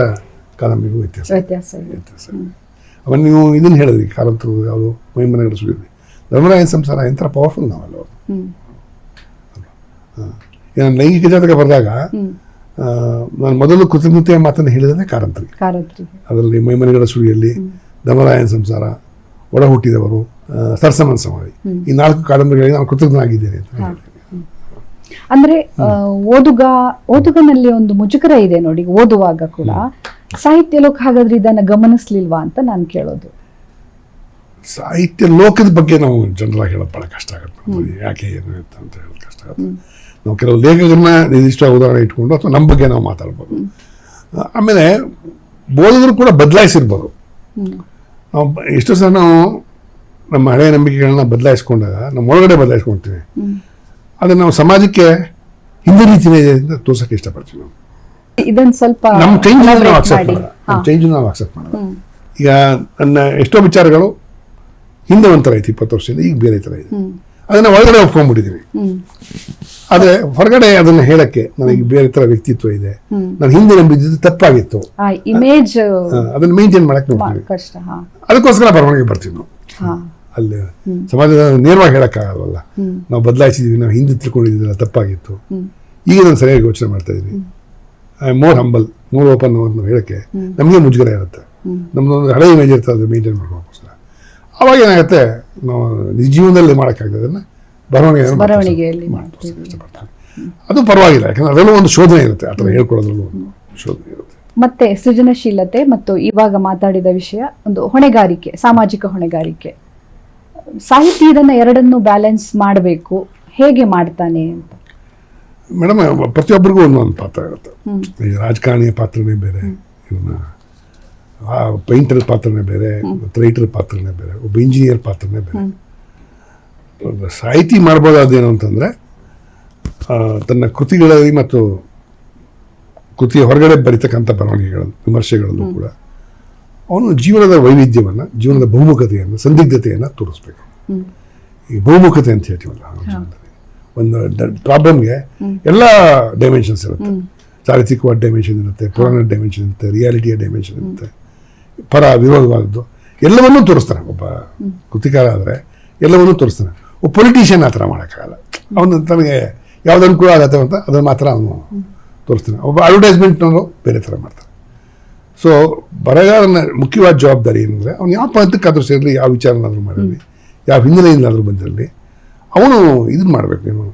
ಕಾದಂಬರಿಗೂ ವ್ಯತ್ಯಾಸ. ವ್ಯತ್ಯಾಸ ಇದೆ. ವ್ಯತ್ಯಾಸ ಅವನ್ ನೀವು ಇದನ್ನ ಹೇಳಿದ್ರಿ ಕಾರಂತರು ಯಾವುದು ಮೈಮನೆಗಳ ಸುಳಿದ್ರಿ ಧರ್ಮರಾಯನ ಸಂಸಾರ ಎಂಥ ಪವರ್ಫುಲ್ ನಾವಲ್ಲ ಅವರು ನಾನು ಲೈಂಗಿಕ ಜಾತಕ ಬರೆದಾಗ ನಾನು ಮೊದಲು ಕೃತಜ್ಞತೆಯ ಮಾತನ್ನು ಹೇಳಿದ್ರೆ ಕಾರಂತರಿಗೆ ಅದರಲ್ಲಿ ಮೈಮನೆಗಳ ಸುಳಿಯಲ್ಲಿ ದಮರಾಯನ ಸಂಸಾರ ಒಡ ಹುಟ್ಟಿದವರು ಸರ್ಸಮನ್ ಸಮಾಧಿ. ಈ ನಾಲ್ಕು ಕಾದಂಬರಿಗಳಿಗೆ ನಾನು ಕೃತಜ್ಞನಾಗಿದ್ದೇನೆ ಅಂತ ಅಂದ್ರೆ ಓದುಗ ಓದುಗನಲ್ಲಿ ಒಂದು ಮುಜುಗರ ಇದೆ ನೋಡಿ ಓದುವಾಗ ಕೂಡ. ಸಾಹಿತ್ಯ ಲೋಕ ಹಾಗಾದ್ರೆ ಇದನ್ನ ಗಮನಿಸ್ಲಿಲ್ವಾ ಅಂತ ನಾನು ಕೇಳೋದು. ಸಾಹಿತ್ಯ ಲೋಕದ ಬಗ್ಗೆ ನಾವು ಜನರಾಗಿ ಹೇಳೋದು ಬಹಳ ಕಷ್ಟ ಆಗುತ್ತೆ. ಯಾಕೆ ಏನು ಅಂತ ಹೇಳೋದು ಕಷ್ಟ ಆಗುತ್ತೆ. ನಾವು ಕೆಲವು ಲೇಖಕರನ್ನ ನಿರ್ದಿಷ್ಟ ಉದಾಹರಣೆ ಇಟ್ಕೊಂಡು ಅಥವಾ ನಮ್ಮ ಬಗ್ಗೆ ನಾವು ಮಾತಾಡ್ಬೋದು. ಆಮೇಲೆ ಬೋಧಕರು ಕೂಡ ಬದಲಾಯಿಸಿರ್ಬೋದು. ಎಷ್ಟೋ ಸಲ ನಾವು ನಮ್ಮ ಹಳೆಯ ನಂಬಿಕೆಗಳನ್ನ ಬದಲಾಯಿಸ್ಕೊಂಡಾಗ ನಮ್ಮ ಒಳಗಡೆ ಬದಲಾಯಿಸ್ಕೊಳ್ತೀವಿ. ಅದನ್ನು ನಾವು ಸಮಾಜಕ್ಕೆ ಹಿಂದೆ ರೀತಿನೇ ಇದೆ ಅಂತ ತೋರ್ಸಕ್ಕೆ ಇಷ್ಟಪಡ್ತೀವಿ ನಾವು. ಇದನ್ನ ಸ್ವಲ್ಪ ನಮ್ಮ ಚೇಂಜ್ ನಾವು ಅಕ್ಸೆಪ್ಟ್ ನಮ್ಮ ಚೇಂಜ್ ನಾವು ಅಕ್ಸೆಪ್ಟ್ ಮಾಡೋಣ ಈಗ ನನ್ನ ಎಷ್ಟೋ ವಿಚಾರಗಳು ಹಿಂದೆ ಒಂಥರ ಐತಿ ಇಪ್ಪತ್ತು ವರ್ಷದಿಂದ ಈಗ ಬೇರೆ ಥರ ಇದೆ. ಅದನ್ನ ಒಳಗಡೆ ಒಪ್ಕೊಂಡ್ಬಿಟ್ಟಿದ್ದೀನಿ ಹ್ಮ್. ಆದರೆ ಹೊರಗಡೆ ಅದನ್ನ ಹೇಳಕ್ಕೆ ನನಗೆ ಬೇರೆ ತರ ವ್ಯಕ್ತಿತ್ವ ಇದೆ. ನಾನು ಹಿಂದೆ ನಂಬಿದ್ದು ತಪ್ಪಾಗಿತ್ತು. ಇಮೇಜ್ ಅದನ್ನ ಮೇಂಟೈನ್ ಮಾಡಕ್ಕೆ ನೋಡ್ತೀವಿ. ಕಷ್ಟ ಅದಕ್ಕೋಸ್ಕರ ಬರವಣಿಗೆ ಬರ್ತೀವಿ ನಾವು. ಅಲ್ಲಿ ಸಮಾಜದ ನೇರವಾಗಿ ಹೇಳಕ್ಕಾಗಲ್ಲ ನಾವು ಬದಲಾಯಿಸಿದೀವಿ ನಾವು ಹಿಂದೆ ತಿಳ್ಕೊಂಡಿದ್ದೀವಿ ತಪ್ಪಾಗಿತ್ತು. ಈಗ ನಾನು ಸರಿಯಾಗಿ ಯೋಚನೆ ಮಾಡ್ತಾ ಇದ್ದೀನಿ. I more humble more open ಅಂತ ಹೇಳಕ್ಕೆ ನಮಗೆ ಮುಜುಗರ ಇರುತ್ತೆ. ನಮ್ಮದೊಂದು ಹಳೆ ಇಮೇಜ್ ಇರ್ತದೆ ಅದು ಮೇಂಟೈನ್ ಮಾಡೋಕ್ಕೋಸ್ಕರ ಅವಾಗ ಏನಾಗುತ್ತೆ ನಾವು ನಿಜ ಜೀವನದಲ್ಲಿ ಮಾಡೋಕ್ಕಾಗ್ತದೆ ಅದನ್ನು ಬರವಣಿಗೆ ಬರವಣಿಗೆಯಲ್ಲಿ ಅದು ಪರವಾಗಿಲ್ಲ ಯಾಕಂದ್ರೆ ಅದೆಲ್ಲ ಒಂದು ಶೋಧನೆ ಇರುತ್ತೆ ಆ ಥರ ಹೇಳ್ಕೊಳ್ಳೋದ್ರಲ್ಲೂ ಒಂದು ಶೋಧನೆ ಇರುತ್ತೆ. ಮತ್ತೆ ಸೃಜನಶೀಲತೆ ಮತ್ತು ಇವಾಗ ಮಾತಾಡಿದ ವಿಷಯ ಒಂದು ಹೊಣೆಗಾರಿಕೆ ಸಾಮಾಜಿಕ ಹೊಣೆಗಾರಿಕೆ. ಸಾಹಿತಿ ಇದನ್ನು ಎರಡನ್ನು ಬ್ಯಾಲೆನ್ಸ್ ಮಾಡಬೇಕು. ಹೇಗೆ ಮಾಡ್ತಾನೆ ಅಂತ? ಮೇಡಮ್ ಪ್ರತಿಯೊಬ್ಬರಿಗೂ ಒಂದೊಂದು ಪಾತ್ರ ಇರುತ್ತೆ. ಈಗ ರಾಜಕಾರಣಿಯ ಪಾತ್ರನೇ ಬೇರೆ ಇವನ್ನ ಪೈಂಟರ್ ಪಾತ್ರನೇ ಬೇರೆ ಮತ್ತು ರೈಟರ್ ಪಾತ್ರನೇ ಬೇರೆ ಒಬ್ಬ ಇಂಜಿನಿಯರ್ ಪಾತ್ರನೇ ಬೇರೆ. ಸಾಹಿತಿ ಮಾಡ್ಬೋದಾದೇನು ಅಂತಂದರೆ ತನ್ನ ಕೃತಿಗಳಲ್ಲಿ ಮತ್ತು ಕೃತಿಯ ಹೊರಗಡೆ ಬರಿತಕ್ಕಂಥ ಬರವಣಿಗೆಗಳನ್ನು ವಿಮರ್ಶೆಗಳಲ್ಲೂ ಕೂಡ ಅವನು ಜೀವನದ ವೈವಿಧ್ಯವನ್ನು ಜೀವನದ ಬಹುಮುಖತೆಯನ್ನು ಸಂದಿಗ್ಧತೆಯನ್ನು ತೋರಿಸ್ಬೇಕು. ಈ ಬಹುಮುಖತೆ ಅಂತ ಹೇಳ್ತೀವಲ್ಲ ಒಂದು ಪ್ರಾಬ್ಲಮ್ಗೆ ಎಲ್ಲ ಡೈಮೆನ್ಷನ್ಸ್ ಇರುತ್ತೆ. ಚಾರಿತ್ರಿಕವಾದ ಡೈಮೆನ್ಷನ್ ಇರುತ್ತೆ ಪುರಾಣ ಡೈಮೆನ್ಷನ್ ಇರುತ್ತೆ ರಿಯಾಲಿಟಿಯ ಡೈಮೆನ್ಷನ್ ಇರುತ್ತೆ. ಪರ ವಿರೋಧವಾದದ್ದು ಎಲ್ಲವನ್ನೂ ತೋರಿಸ್ತಾನೆ ಒಬ್ಬ ಕೃತಿಕಾರ ಆದರೆ ಎಲ್ಲವನ್ನೂ ತೋರಿಸ್ತಾನೆ. ಪೊಲಿಟಿಷಿಯನ್ ಆ ಥರ ಮಾಡೋಕ್ಕಾಗಲ್ಲ. ಅವನು ತನಗೆ ಯಾವ್ದು ಅನುಕೂಲ ಆಗತ್ತೆ ಅಂತ ಅದನ್ನು ಮಾತ್ರ ಅವನು ತೋರಿಸ್ತಾನೆ. ಒಬ್ಬ ಅಡ್ವರ್ಟೈಸ್ಮೆಂಟ್ನವರು ಬೇರೆ ಥರ ಮಾಡ್ತಾರೆ. ಸೊ ಬರಗಾರನ ಮುಖ್ಯವಾದ ಜವಾಬ್ದಾರಿ ಏನಂದರೆ, ಅವ್ನು ಯಾವ ಪಂಥಕ್ಕಾದರೂ ಸೇರಲಿ, ಯಾವ ವಿಚಾರನಾದರೂ ಮಾಡಿರಲಿ, ಯಾವ ಹಿನ್ನೆಲೆಯಿಂದಾದರೂ ಬಂದಿರಲಿ, ಅವನು ಇದನ್ನು ಮಾಡಬೇಕು ಏನು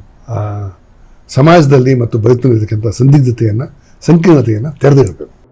ಸಮಾಜದಲ್ಲಿ ಮತ್ತು ಬದುಕಿನಲ್ಲಿರ್ತಕ್ಕಂಥ ಸಂದಿಗ್ಧತೆಯನ್ನು, ಸಂಕೀರ್ಣತೆಯನ್ನು ತೆರೆದಿರಬೇಕು.